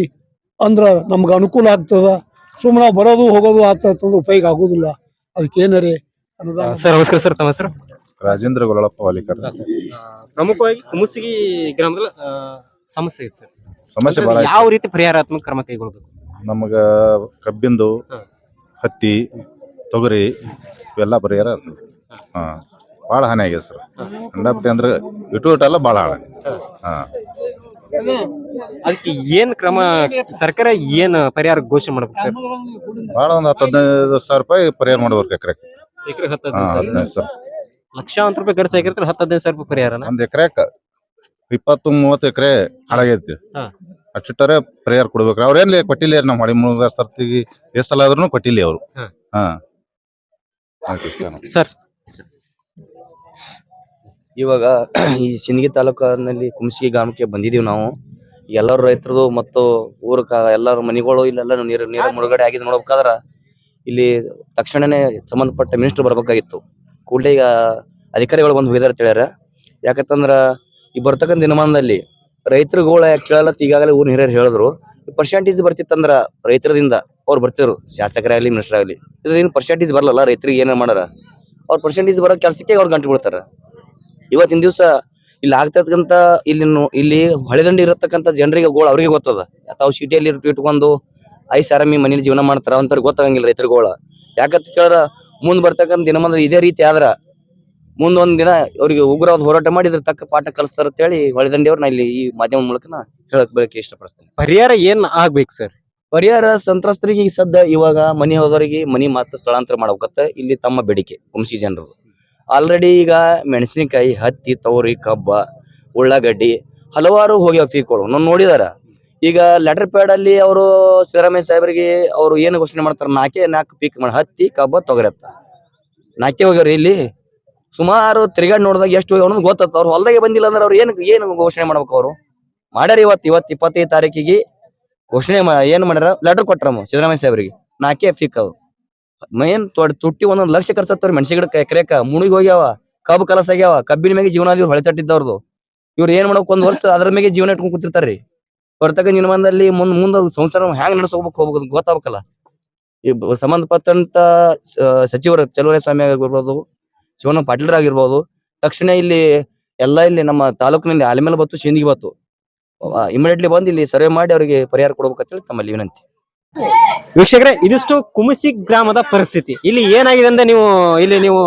ಅಂದ್ರೆ ನಮ್ಗೆ ಅನುಕೂಲ ಆಗ್ತದೆ. ಸುಮ್ಮನೆ ಬರೋದು ಹೋಗೋದು ಆಗ್ತದಂದ್ರೆ ಉಪಯೋಗ ಆಗೋದಿಲ್ಲ. ಅದಕ್ಕೆ ಏನರಿ ಅನುದಾನ ಸರ್ ನಮಸ್ಕಾರ ಸರ್ ತಮ್ಮ ಹೆಸರು? ರಾಜೇಂದ್ರ ಗೊಳಪ್ಪ ವಾಲಿಕರ್. ಪ್ರಮುಖವಾಗಿ ಕುಮುಸಿಗಿ ಗ್ರಾಮದಲ್ಲಿ ಆ, ಸಮಸ್ಯೆ ಇದೆ ಸರ್. ಸಮಸ್ಯೆ ಬಹಳ ಯಾವ ರೀತಿ ಪರಿಹಾರಾತ್ಮಕ ಕ್ರಮ ಕೈಗೊಳ್ಬೇಕು? ನಮಗ ಕಬ್ಬಿಂದು ಹ. ಹತ್ತಿ ತೊಗರಿ ಇವೆಲ್ಲ ಪರಿಹಾರ ಹಾಂ. ಭಾಳ ಹಾನಿ ಆಗ್ಯದ ಸರ್. ಕಂಡಾಪಟ್ಟಿ ಅಂದ್ರೆ ಇಟು ಇಟ್ಟಲ್ಲ ಭಾಳ ಹಾಳ ಹಾ. ಅದಕ್ಕೆ ಏನ್ ಕ್ರಮ ಸರ್ಕಾರ ಏನ್ ಪರಿಹಾರ ಘೋಷಣೆ ಮಾಡ್ಬೇಕು ಸರ್? ಭಾಳ ಒಂದು ಹತ್ತು ಹದಿನೈದು ಸಾವಿರ ರೂಪಾಯಿ ಪರಿಹಾರ ಮಾಡ್ಬೇಕು ಎಕರೆ ಎಕರೆ ಹತ್ತು ಹಾ ಹದಿನೈದು ಸಾವಿರ ಹದಿನೈದು ಸಾವಿರ ಲಕ್ಷಾಂತರ ರೂಪಾಯಿ ಖರ್ಚು ಆಗಿರ್ತಾರೆ ಹತ್ತು ಹದಿನೈದು ಸಾವಿರ ರೂಪಾಯಿ ಪರಿಹಾರನ ಒಂದ್ ಎಕರೆಕ ಇಪ್ಪತ್ತು ಮೂವತ್ತು ಎಕರೆ ಹಾಳಾಗೈತಿ ಹಾ. ಅಷ್ಟಿಟ್ಟರೆ ಪರಿಹಾರ ಕೊಡ್ಬೇಕ್ರಿ ಅವ್ರೇನ್ಲಿ ಕೊಟ್ಟಿಲ್ಲ ನಮ್ಮ ಹೊಡಿ ಮುಳುಗ ಸರ್ತಿಗೆ ಎಷ್ಟು ಸಲ ಆದ್ರೂ ಕೊಟ್ಟಿಲ್ಲ ಅವರು. ಹಾ. ಹಾ. ಆಯ್ತು ಇಷ್ಟ ನಮ್ಗೆ. ಸರ್. ಇವಾಗ ಈ ಸಿಂದಗಿ ತಾಲೂಕಿನಲ್ಲಿ ಕುಮಸಿಗೆ ಗ್ರಾಮಕ್ಕೆ ಬಂದಿದೀವಿ ನಾವು. ಎಲ್ಲರೂ ರೈತರದು ಮತ್ತು ಊರಕ ಎಲ್ಲರ ಮನಿಗಳು ಇಲ್ಲೆಲ್ಲ ನೀರು ನೀರು ಮುಳುಗಡೆ ಆಗಿದೆ ನೋಡ್ಬೇಕಾದ್ರ ಇಲ್ಲಿ ತಕ್ಷಣನೇ ಸಂಬಂಧಪಟ್ಟ ಮಿನಿಸ್ಟರ್ ಬರಬೇಕಾಗಿತ್ತು. ಕೂಡಲೇ ಈಗ ಅಧಿಕಾರಿಗಳು ಬಂದು ಹೋಗಿದಾರೆ ಅಂತ ಹೇಳ್ಯಾರ. ಯಾಕಂತಂದ್ರ ಈ ಬರ್ತಕ್ಕಂಥ ದಿನಮಾನದಲ್ಲಿ ರೈತರುಗಳ ಕೇಳಲತ್ತ ಈಗಾಗಲೇ ಊರಿನ ಹಿರಿಯರು ಹೇಳಿದ್ರು. ಪರ್ಸೆಂಟೇಜ್ ಬರ್ತಿತ್ತಂದ್ರ ರೈತರದಿಂದ ಅವ್ರು ಬರ್ತಿರು ಶಾಸಕರಾಗಲಿ ಮಿನಿಸ್ಟರ್ ಆಗಲಿ. ಇದ್ರಿಂದ ಪರ್ಸೆಂಟೇಜ್ ಬರಲ್ಲ ರೈತರಿಗೆ ಏನೇನು ಮಾಡಾರ? ಅವ್ರ ಪರ್ಸೆಂಟೇಜ್ ಬರೋ ಕೆಲಸಕ್ಕೆ ಅವ್ರು ಗಂಟು ಬಿಡ್ತಾರೆ ಇವತ್ತಿನ ದಿವಸ ಇಲ್ಲಿ ಆಗ್ತಕ್ಕಂತ ಇಲ್ಲಿ ಇಲ್ಲಿ ಹೊಳೆದಂಡಿ ಇರತಕ್ಕಂತ ಜನರಿಗೆ ಗೋಳ ಅವ್ರಿಗೆ ಗೊತ್ತದ. ತಾವು ಸಿಟಿಯಲ್ಲಿ ಇಟ್ಕೊಂಡು ಐಸ್ ಆರಾಮಿ ಮನೇಲಿ ಜೀವನ ಮಾಡ್ತಾರ ಅಂತ ಗೊತ್ತಾಗಂಗಿಲ್ಲ ರೈತರುಗಳ. ಯಾಕಂತ ಕೇಳ್ರ ಮುಂದ್ ಬರ್ತಕ್ಕಂಥ ದಿನಮಂದ್ರ ಇದೇ ರೀತಿ ಆದ್ರ ಮುಂದ್ ಒಂದ್ ದಿನ ಅವ್ರಿಗೆ ಉಗ್ರವಾದ ಹೋರಾಟ ಮಾಡಿ ಇದ್ರ ತಕ್ಕ ಪಾಠ ಕಲಿಸ್ತಾರ ಅಂತ ಹೇಳಿ ಹೊಳೆದಂಡಿಯವ್ರು ನಾ ಇಲ್ಲಿ ಈ ಮಾಧ್ಯಮ ಮೂಲಕ ನಾ ಹೇಳಕ್ ಬೆಳಕ್ಕೆ ಇಷ್ಟಪಡ್ತೇನೆ ಪರಿಹಾರ ಏನ್ ಆಗ್ಬೇಕು ಸರ್? ಪರಿಹಾರ ಸಂತ್ರಸ್ತರಿಗೆ ಈಗ ಸದ್ದ ಇವಾಗ ಮನಿ ಹೋದವರಿಗೆ ಮನಿ ಮಾತ್ರ ಸ್ಥಳಾಂತರ ಮಾಡ್ಬೇಕತ್ತ ಇಲ್ಲಿ ತಮ್ಮ ಬೇಡಿಕೆ ಕುಂಸಿ ಜನರು ಆಲ್ರೆಡಿ ಈಗ ಮೆಣಸಿನಕಾಯಿ ಹತ್ತಿ ತವರಿ ಕಬ್ಬ ಉಳ್ಳಾಗಡ್ಡಿ ಹಲವಾರು ಹೋಗ್ಯಾವ ಪೀಕ್ಗಳು ನಾವು ನೋಡಿದಾರ. ಈಗ ಲೆಟರ್ ಪ್ಯಾಡ್ ಅಲ್ಲಿ ಅವರು ಸಿದ್ದರಾಮಯ್ಯ ಸಾಹೇಬರಿಗೆ ಅವರು ಏನು ಘೋಷಣೆ ಮಾಡ್ತಾರೆ ನಾಕೆ ನಾಲ್ಕು ಪೀಕ್ ಮಾಡಿ, ಹತ್ತಿ, ಕಬ್ಬ ತೊಗರತ್ತ ನಾಕೆ ಹೋಗ್ಯಾರ ಇಲ್ಲಿ. ಸುಮಾರು ತಿರುಗಾಡ್ ನೋಡಿದಾಗ ಎಷ್ಟು ಹೋಗ್ಯಾವ ಗೊತ್ತತ್ತ. ಅವ್ರು ಹೊಲದಾಗೆ ಬಂದಿಲ್ಲ ಅಂದ್ರೆ ಅವ್ರು ಏನು ಏನು ಘೋಷಣೆ ಮಾಡ್ಬೇಕು ಅವರು? ಮಾಡ್ಯಾರ ಇವತ್ತು ಇವತ್ತು ಇಪ್ಪತ್ತೈದು ತಾರೀಕಿಗೆ ಘೋಷಣೆ ಏನ್ ಮಾಡ್ಯಾರ? ಲೆಟರ್ ಕೊಟ್ರಮ್ಮ ಸಿದ್ದರಾಮಯ್ಯ ಸಾಹೇಬರಿಗೆ. ನಾಲ್ಕೇ ಪೀಕ್ ಅವು. ಮೇನ್ ತುಟ್ಟಿ ಒಂದೊಂದು ಲಕ್ಷ ಖರ್ಚತ್ತವ್ರಿ ಮೆಣಸಿ ಎಕರೆಕ ಮುಳುಗಿ ಹೋಗ್ಯಾವ, ಕಬ್ಬು ಕಲಸ ಆಗ್ಯಾವ ಕಬ್ಬಿನ ಮೇಲೆ ಜೀವನ ಹೊಳೆ ತಟ್ಟಿದ್ದವ್ರದು ಇವ್ರು ಏನ್ ಮಾಡಕ್ ಒಂದ್ ವರ್ಷ ಅದ್ರ ಮೇಲೆ ಜೀವನ ಇಟ್ಕೊಂಡ್ ಕೂತಿರ್ತಾರ್ರಿ. ಬರ್ತಕ್ಕ ನಿರ್ಮಾಣದಲ್ಲಿ ಮುಂದ್ ಮುಂದ ಸಂಸಾರ ಹ್ಯಾಂಗ್ ನಡೆಸ್ಕೋಬೇಕು ಹೋಗ್ಬೇಕು ಗೊತ್ತಾಗ್ಬೇಕಲ್ಲ. ಈ ಸಂಬಂಧಪಟ್ಟಂತ ಸಚಿವರು ಚಲುವರೆ ಸ್ವಾಮಿ ಆಗಿರ್ಬೋದು ಶಿವನ ಪಾಟೀಲರ್ ಆಗಿರ್ಬೋದು, ತಕ್ಷಣ ಇಲ್ಲಿ ಎಲ್ಲಾ ಇಲ್ಲಿ ನಮ್ಮ ತಾಲೂಕಿನಲ್ಲಿ ಆಲಿಮೇಲೆ ಬತ್ತು ಶಿಂದಿಗೆ ಬತ್ತು ಇಮಿಡಿಯೇಟ್ಲಿ ಬಂದು ಇಲ್ಲಿ ಸರ್ವೆ ಮಾಡಿ ಅವರಿಗೆ ಪರಿಹಾರ ಕೊಡ್ಬೇಕಂತೇಳಿ ತಮ್ಮಲ್ಲಿ ವಿನಂತಿ. ವೀಕ್ಷಕರೇ, ಇದಿಷ್ಟು ಕುಮಸಿ ಗ್ರಾಮದ ಪರಿಸ್ಥಿತಿ. ಇಲ್ಲಿ ಏನಾಗಿದೆ ಅಂದ್ರೆ ನೀವು, ಇಲ್ಲಿ ನೀವು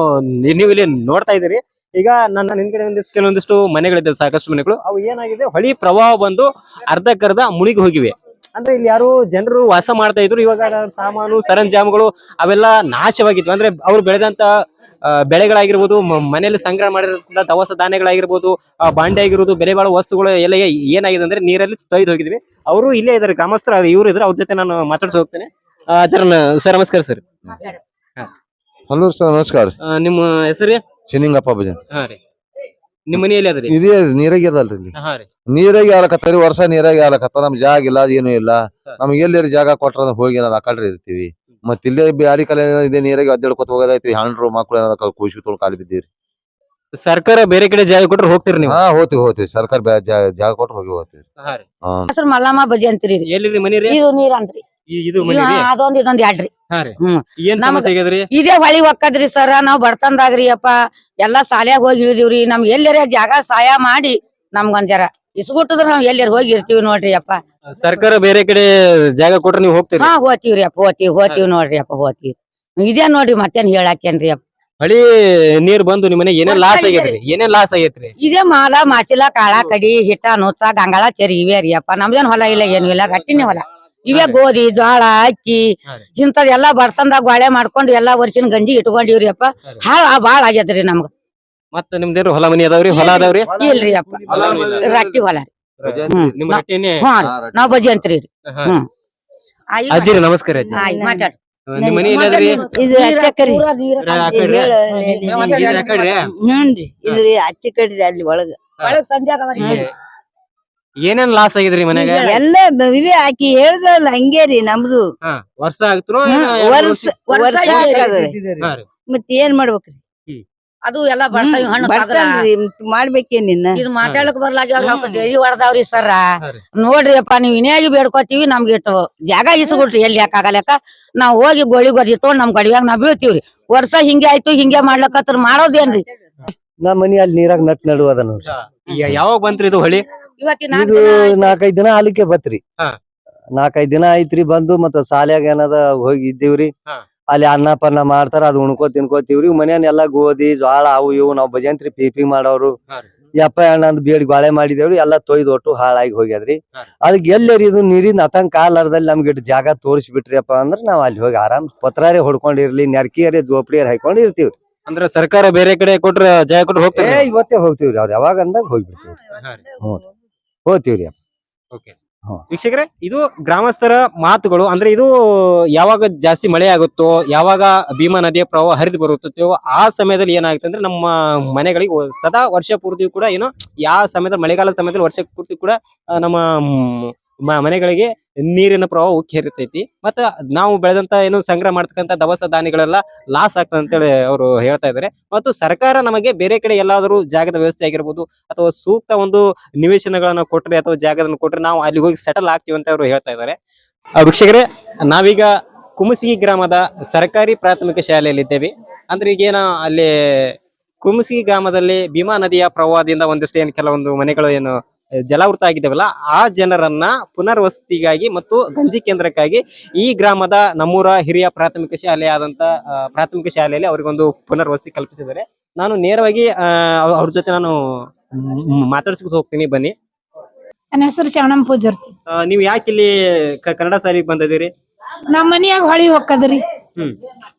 ನೀವು ಇಲ್ಲಿ ನೋಡ್ತಾ ಇದ್ದೀರಿ. ಈಗ ನನ್ನ ಹಿಂದ್ಗಡೆ ಒಂದಿಷ್ಟು ಕೆಲವೊಂದಿಷ್ಟು ಮನೆಗಳಿದ್ದಾವೆ ಸಾಕಷ್ಟು ಮನೆಗಳು. ಅವು ಏನಾಗಿದೆ ಹೊಳಿ ಪ್ರವಾಹ ಬಂದು ಅರ್ಧಕ್ಕರ್ಧ ಮುಳುಗಿ ಹೋಗಿವೆ. ಅಂದ್ರೆ ಇಲ್ಲಿ ಯಾರು ಜನರು ವಾಸ ಮಾಡ್ತಾ ಇದ್ರು. ಇವಾಗ ಸಾಮಾನು ಸರಂಜಾಮುಗಳು ಅವೆಲ್ಲ ನಾಶವಾಗಿದ್ವು. ಅಂದ್ರೆ ಅವ್ರು ಬೆಳೆದಂತ ಬೆಳೆಗಳಾಗಿರ್ಬೋದು ಮನೆಯಲ್ಲಿ ಸಂಗ್ರಹ ಮಾಡಿದಂತ ದವಸ ಧಾನ್ಯಗಳಾಗಿರ್ಬೋದು ಬಾಂಡೆ ಆಗಿರ್ಬೋದು ಬೆಲೆ ಬಾಳ ವಸ್ತುಗಳು ಎಲ್ಲ ಏನಾಗಿದೆ ಅಂದ್ರೆ ನೀರಲ್ಲಿ ತೊಯ್ದು ಹೋಗಿದ್ವಿ. ಅವರು ಇಲ್ಲೇ ಇದಾರೆ ಗ್ರಾಮಸ್ಥರು ಇವರು ಇದ್ರೆ ಅವ್ರ ಜೊತೆ ನಾನು ಮಾತಾಡ್ಸಿ ಹೋಗ್ತೇನೆ. ಜರ ಸರ್ ನಮಸ್ಕಾರ ಸರ್. ಹಲೋ ಸರ್ ನಮಸ್ಕಾರ. ನಿಮ್ಮ ಹೆಸರು? ಶಿನಿಂಗಪ್ಪ ಭಜನ್. ಹಾ ರೀ. ನಿಮ್ಮ ಮನೆಯಲ್ಲಿ ಅದ್ರಿ? ಇದೇ ನೀರಾಗ ಅದಲ್ರಿ ಇಲ್ಲಿ. ಹಾ ರೀ. ನೀರಾಗೆ ಆಲಕತ್ತಾರಿ ವರ್ಷ ನೀರಾಗೆ ಆಲಕತ್ತ ನಮ್ ಜಾಗ ಇಲ್ಲ ಏನು ಇಲ್ಲ. ನಮ್ಗೆ ಎಲ್ಲಿ ಜಾಗ ಕೊಟ್ರ ಅಂದ್ರೆ ಹೋಗಿ ನಾವು ಆ ಇರ್ತೀವಿ. ಮತ್ ಇಲ್ಲೇ ಬ್ಯಾರಿ ಕಲೆ ಇದೆ ನೀರಾಗಿ ಅದ್ದಾಡ್ಕೊತ ಹೋಗೋದೈತಿ ಹಣ್ರು ಮಕ್ಳು ಏನಾದ ಖುಷಿ ತೊಗೊಂಡು ಕಾಲು ಬಿದ್ದೀರಿ. ಸರ್ಕಾರ ಬೇರೆ ಕಡೆ ಜಾಗ ಕೊಟ್ರೆ ಹೋಗ್ತೀರಿ ನೀವು? ಹಾ ಹೋಗ್ತಿವಿ ಹೋಗ್ತಿವಿ. ಸರ್ಕಾರ ಬ್ಯಾ- ಜಾ- ಜಾಗ ಕೊಟ್ರೆ ಹೋಗಿ ಹೋಗ್ತೀವಿ. ಹಾ ರೀ. ಹಾ ಹೆಸರು ಮಲ್ಲಮ್ಮ ಬಜಿ ಅಂತೀರಿ ಎಲ್ಲಿ ಮನಿ ರೀ? ಇದು ನೀರ್ ಅಂತ್ರಿ ಈ- ಇದು ಮನಿ ರೀ ಅದೊಂದ್ ಇದೊಂದ್ ಎರಡ್ರಿ. ಹಾ ರೀ. ಹ್ಮ್. ಏನ್ ನಮ್ಗ್- ಸಮಸ್ಯೆ ಆಗ್ಯದ್ರಿ? ಇದೇ ಹೊಳಿ ಒಕ್ಕದ್ರಿ ಸರ ನಾವ್ ಬರ್ತಂದಾಗ್ರಿ ಅಪ್ಪ. ಎಲ್ಲಾ ಸಾಲ್ಯಾಗ ಹೋಗಿ ಇಳಿದಿವ್ರಿ ನಮ್ ಎಲ್ಲರ ಜಾಗ ಸಹಾಯ ಮಾಡಿ ನಮ್ಗೊಂದ್ ಜರ ಇಸ್ಗುಟ್ಟದ್ರ ನಾವ್ ಎಲ್ಲರ್ ಹೋಗಿ ಇರ್ತೀವಿ ನೋಡ್ರಿ ಅಪ್ಪ. ಸರ್ಕಾರ ಬೇರೆ ಕಡೆ ಜಾಗ ಕೊಟ್ರೆ ನೀವು ಹೋಗ್ತೀರಿ? ಹಾ ಹೋತೀವ್ರಿ ಅಪ್ಪ ಹೋತೀವಿ ಹೋತೀವಿ ನೋಡ್ರಿ ಅಪ್ಪ ಹೋತೀವಿ ಇದೇ ನೋಡ್ರಿ ಮತ್ತೇನ್ ಹೇಳಾಕೇನ್ರಿ ಅಪ್ಪ. ಹಳಿ ನೀರ್ ಬಂದು ನಿಮ್ಮನೆ ಏನೇ ಲಾಸ್ ಆಗೈತ್ರಿ ಏನೇ ಲಾಸ್ ಆಗೈತ್ರಿ ಇದೇ ಮಾಲ ಮಾಚಿಲ ಕಾಳ ಕಡಿ ಹಿಟ್ಟ ನುತ್ತ ಗಂಗಾಳ ಚೆರಿ ಇವೇ ರೀ ಅಪ್ಪ. ನಮ್ದೇನ್ ಹೊಲ ಇಲ್ಲ ಏನು ಇಲ್ಲ. ರಟ್ಟಿನೇ ಹೊಲ. ಇವೇ ಗೋಧಿ ಜೋಳ ಅಕ್ಕಿ ಹಾ ರೀ. ಇಂಥದ್ ಎಲ್ಲಾ ಬಡತನದಾಗ ಬಾಳೆ ಮಾಡ್ಕೊಂಡು ಎಲ್ಲಾ ವರ್ಷಿನ ಗಂಜಿ ಇಟ್ಕೊಂಡಿವ್ರಿ ಅಪ್ಪ. ಹಾಳ ಬಾಳ ಆಗ್ಯದ್ರಿ ನಮ್ಗ. ಮತ್ತ ನಿಮ್ದೇನು ಹೊಲ ಮನಿ ಅದಾವ್ರಿ? ಹೊಲ ಅದಾವ್ರಿ? ಇಲ್ರಿ. ಅಪ್ಪ ರಟ್ಟಿ ಹೊಲ ನಾವ್- ಬಜಿ ಅಂತ್ರಿ ನಾವ್ ಬಜ್ಜಿ ಅಂತೀರಿ ಹಾ. ಹ್ಮ್. ನಮಸ್ಕಾರ ಅಜ್ಜಿ. ಮಾತಾಡ್. ನಿಮ್ಮ ಮನಿ ಎಲ್ಲದ್ರಿ ಇದು ಅಚ್ಚಕರಿ ಹ್ಞೂನ್ರಿ ಇದ್ರಿ ಅಲ್ಲಿ ಒಳಗ. ಏನೇನ್ ಲಾಸ್ ಆಗಿದ್ರಿ ಮನೆಗೆ? ಎಲ್ಲ ಇವೆ ಹಾಕಿ ಹೇಳಿದ್ರಲ್ಲ ಹಂಗೆ ರೀ ನಮ್ದು. ಹಾ ವರ್ಷ ಆಗ್ತಿರೋ ವರ್ಷ ವರ್ಷ. ಮತ್ ಏನ್ ಮಾಡ್ಬೇಕ್ರಿ? ಅದು ಎಲ್ಲ ಬರ್ತಾವ ಹಣ್ಣು ಸಾಗರ. ಬರ್ತನ್ರಿ ಮತ್ ಮಾಡ್ಬೇಕೇನ್ ಇನ್ನ ಇದು ಮಾತಾಡಕ್ ಬರಲ್ಲ ದೇವಿ ಹೊಡ್ದಾವ್ರಿ ಸರ. ಹಾ ರೀ. ನೋಡ್ರಿ ಅಪ್ಪ ನೀವ್ ಇನ್ಯಾಗಿ ಬೇಡ್ಕೋತೀವಿ ನಮ್ಗೆ ಇಟ್ಟು ಜಾಗ ಇಸ್ಕೊಡ್ರಿ ಎಲ್ಲಿ ಯಾಕಾಗಲಕ್ಕ ನಾವ್ ಹೋಗಿ ಗೋಳಿ ಗೊಜ್ಜಿ ತಗೊಂಡ್ ನಮ್ ಗಡಿಯಾಗ ನಾವ್ ಬೀಳ್ತೀವ್ರಿ. ವರ್ಷ ಹಿಂಗೆ ಆಯ್ತು ಹಿಂಗೆ ಮಾಡ್ಲಕತ್ರ ಮಾಡೋದೇನ್ರಿ? ನಮ್ ಮನಿ ಅಲ್ಲಿ ನೀರಾಗ ನಟ್ ನಡುವದ ನೋಡ್ರಿ. ಯಾ- ಯಾವಾಗ ಬಂತ್ರಿ ಇದು ಹೊಳಿ? ಇವತ್ತಿನ ಇದು ನಾಲ್ಕೈದ್ ದಿನ ಆಲಿಕೆ ಬತ್ರಿ. ಹಾ. ನಾಲ್ಕೈದ್ ದಿನ ಐತ್ರಿ ಬಂದು ಮತ್ತ ಸಾಲ್ಯಾಗ ಏನದ ಹೋಗಿ ಇದ್ದೀವ್ರಿ. ಹಾ. ಅಲ್ಲಿ ಅನ್ನ ಪನ್ನ ಮಾಡ್ತಾರ ಅದು ಉಣ್ಕೋ ತಿನ್ಕೋತೀವ್ರಿ. ಮನೆಯನ್ ಎಲ್ಲಾ ಗೋಧಿ ಜ್ವಾಳ ಅವು ಇವು ನಾವ್ ಭಜಂತ್ರಿ ಪಿಪಿ ಮಾಡೋರು. ಹಾ ರೀ. ಯಪ್ಪ ಅಣ್ಣ ಅಂದ್ ಬೇಡಿ ಗಾಳೆ ಮಾಡಿದೇವ್ರಿ. ಎಲ್ಲಾ ತೊಯ್ದು ಒಟ್ಟು ಹಾಳಾಗಿ ಹೋಗ್ಯದ್ರಿ. ಹಾ. ಅದಕ್ಕೆ ಎಲ್ಲರಿ ಇದು ನೀರಿನ ಅತಂಕ ಕಾಲರ್ದಲ್ಲಿ ನಮ್ಗೆ ಇಟ್ಟು ಜಾಗ ತೋರಿಸ್ಬಿಟ್ರಿಯಪ್ಪ ಅಂದ್ರ ನಾವ್ ಅಲ್ಲಿ ಹೋಗಿ ಆರಾಮ್ ಪತ್ರಾರೆ ಹೊಡ್ಕೊಂಡಿರ್ಲಿ ನೆರ್ಕಿಯರಿ ದೋಪಡಿಯರ್ ಹಾಕೊಂಡ್ ಇರ್ತೀವ್ರಿ ಅಂದ್ರ ಸರ್ಕಾರ ಬೇರೆ ಕಡೆ ಕೊಟ್ರ ಜಾಗ ಕೊಟ್ರ ಏ ಇವತ್ತೇ ಹೋಗ್ತೀವ್ರಿ ಅವ್ರ. ಯಾವಾಗ ಅಂದಾಗ ಹೋಗ್ಬಿಡ್ತೀವ್ರಿ. ಹೋಗ್ತೀವ್ರಿ ಓಕೆ. ವೀಕ್ಷಕರೇ ಇದು ಗ್ರಾಮಸ್ಥರ ಮಾತುಗಳು ಅಂದ್ರೆ ಇದು ಯಾವಾಗ ಜಾಸ್ತಿ ಮಳೆ ಆಗುತ್ತೋ ಯಾವಾಗ ಭೀಮಾ ನದಿಯ ಪ್ರವಾಹ ಹರಿದು ಬರುತ್ತೋ ಆ ಸಮಯದಲ್ಲಿ ಏನಾಗುತ್ತೆ ಅಂದ್ರೆ ನಮ್ಮ ಮನೆಗಳಿಗೆ ಒ- ಸದಾ ವರ್ಷ ಪೂರ್ತಿ ಕೂಡ ಏನು ಯಾವ ಸಮಯದಲ್ಲಿ ಮಳೆಗಾಲ ಸಮಯದಲ್ಲಿ ವರ್ಷ ಪೂರ್ತಿ ಕೂಡ ಆ, ನಮ್ಮ ಮ- ಮನೆಗಳಿಗೆ ನೀರಿನ ಪ್ರವಾಹ ಉಕ್ಕಿ ಹರಿತೈತಿ ಮತ್ತ ನಾವು ಬೆಳೆದಂತ ಏನು ಸಂಗ್ರಹ ಮಾಡ್ತಕ್ಕಂತ ದವಸ ಧಾನ್ಯಗಳೆಲ್ಲ ಲಾಸ್ ಆಗ್ತದೆ ಅಂತೇಳಿ ಅವರು ಹೇಳ್ತಾ ಇದ್ದಾರೆ. ಮತ್ತು ಸರ್ಕಾರ ನಮಗೆ ಬೇರೆ ಕಡೆ ಎಲ್ಲಾದರೂ ಜಾಗದ ವ್ಯವಸ್ಥೆ ಆಗಿರ್ಬೋದು, ಅಥವಾ ಸೂಕ್ತ ಒಂದು ನಿವೇಶನಗಳನ್ನ ಕೊಟ್ರೆ ಅಥವಾ ಜಾಗದನ್ನ ಕೊಟ್ರೆ ನಾವು ಅಲ್ಲಿ ಹೋಗಿ ಸೆಟಲ್ ಆಗ್ತೀವಿ ಅಂತ ಅವರು ಹೇಳ್ತಾ ಇದ್ದಾರೆ. ವೀಕ್ಷಕರೇ, ನಾವೀಗ ಕುಮಸಿಗಿ ಗ್ರಾಮದ ಸರ್ಕಾರಿ ಪ್ರಾಥಮಿಕ ಶಾಲೆಯಲ್ಲಿ ಇದ್ದೇವೆ ಅಂದ್ರೆ ಈಗೇನ ಅಲ್ಲಿ ಕುಮಸಿಗಿ ಗ್ರಾಮದಲ್ಲಿ ಭೀಮಾ ನದಿಯ ಪ್ರವಾಹದಿಂದ ಒಂದಿಷ್ಟು ಏನು ಕೆಲವೊಂದು ಮನೆಗಳು ಏನು ಜಲಾವೃತ ಆಗಿದ್ದಾವಲ್ಲ ಆ ಜನರನ್ನ ಪುನರ್ವಸತಿಗಾಗಿ ಮತ್ತು ಗಂಜಿ ಕೇಂದ್ರಕ್ಕಾಗಿ ಈ ಗ್ರಾಮದ ನಮ್ಮೂರ ಹಿರಿಯ ಪ್ರಾಥಮಿಕ ಶಾಲೆ ಆದಂತ ಪ್ರಾಥಮಿಕ ಶಾಲೆಯಲ್ಲಿ ಅವರಿಗೊಂದು ಪುನರ್ವಸತಿ ಕಲ್ಪಿಸಿದ್ದಾರೆ. ನಾನು ನೇರವಾಗಿ ಅವ್ರ ಜೊತೆ ನಾನು ಮಾತಾಡ್ಸ್ಕೊತ ಹೋಗ್ತೀನಿ ಬನ್ನಿ. ನನ್ನ ಹೆಸರು ಶರಣಂ ಪೂಜರ್ತಿ. ನೀವು ಯಾಕೆ ಇಲ್ಲಿ ಕನ್ನಡ ಶಾಲೆಗೆ ಬಂದಿದ್ದೀರಿ? ನಮ್ ಮನ್ಯಾಗ ಹೊಳಿ ಹೊಕ್ಕದ್ರಿ ಹ್ಮ್.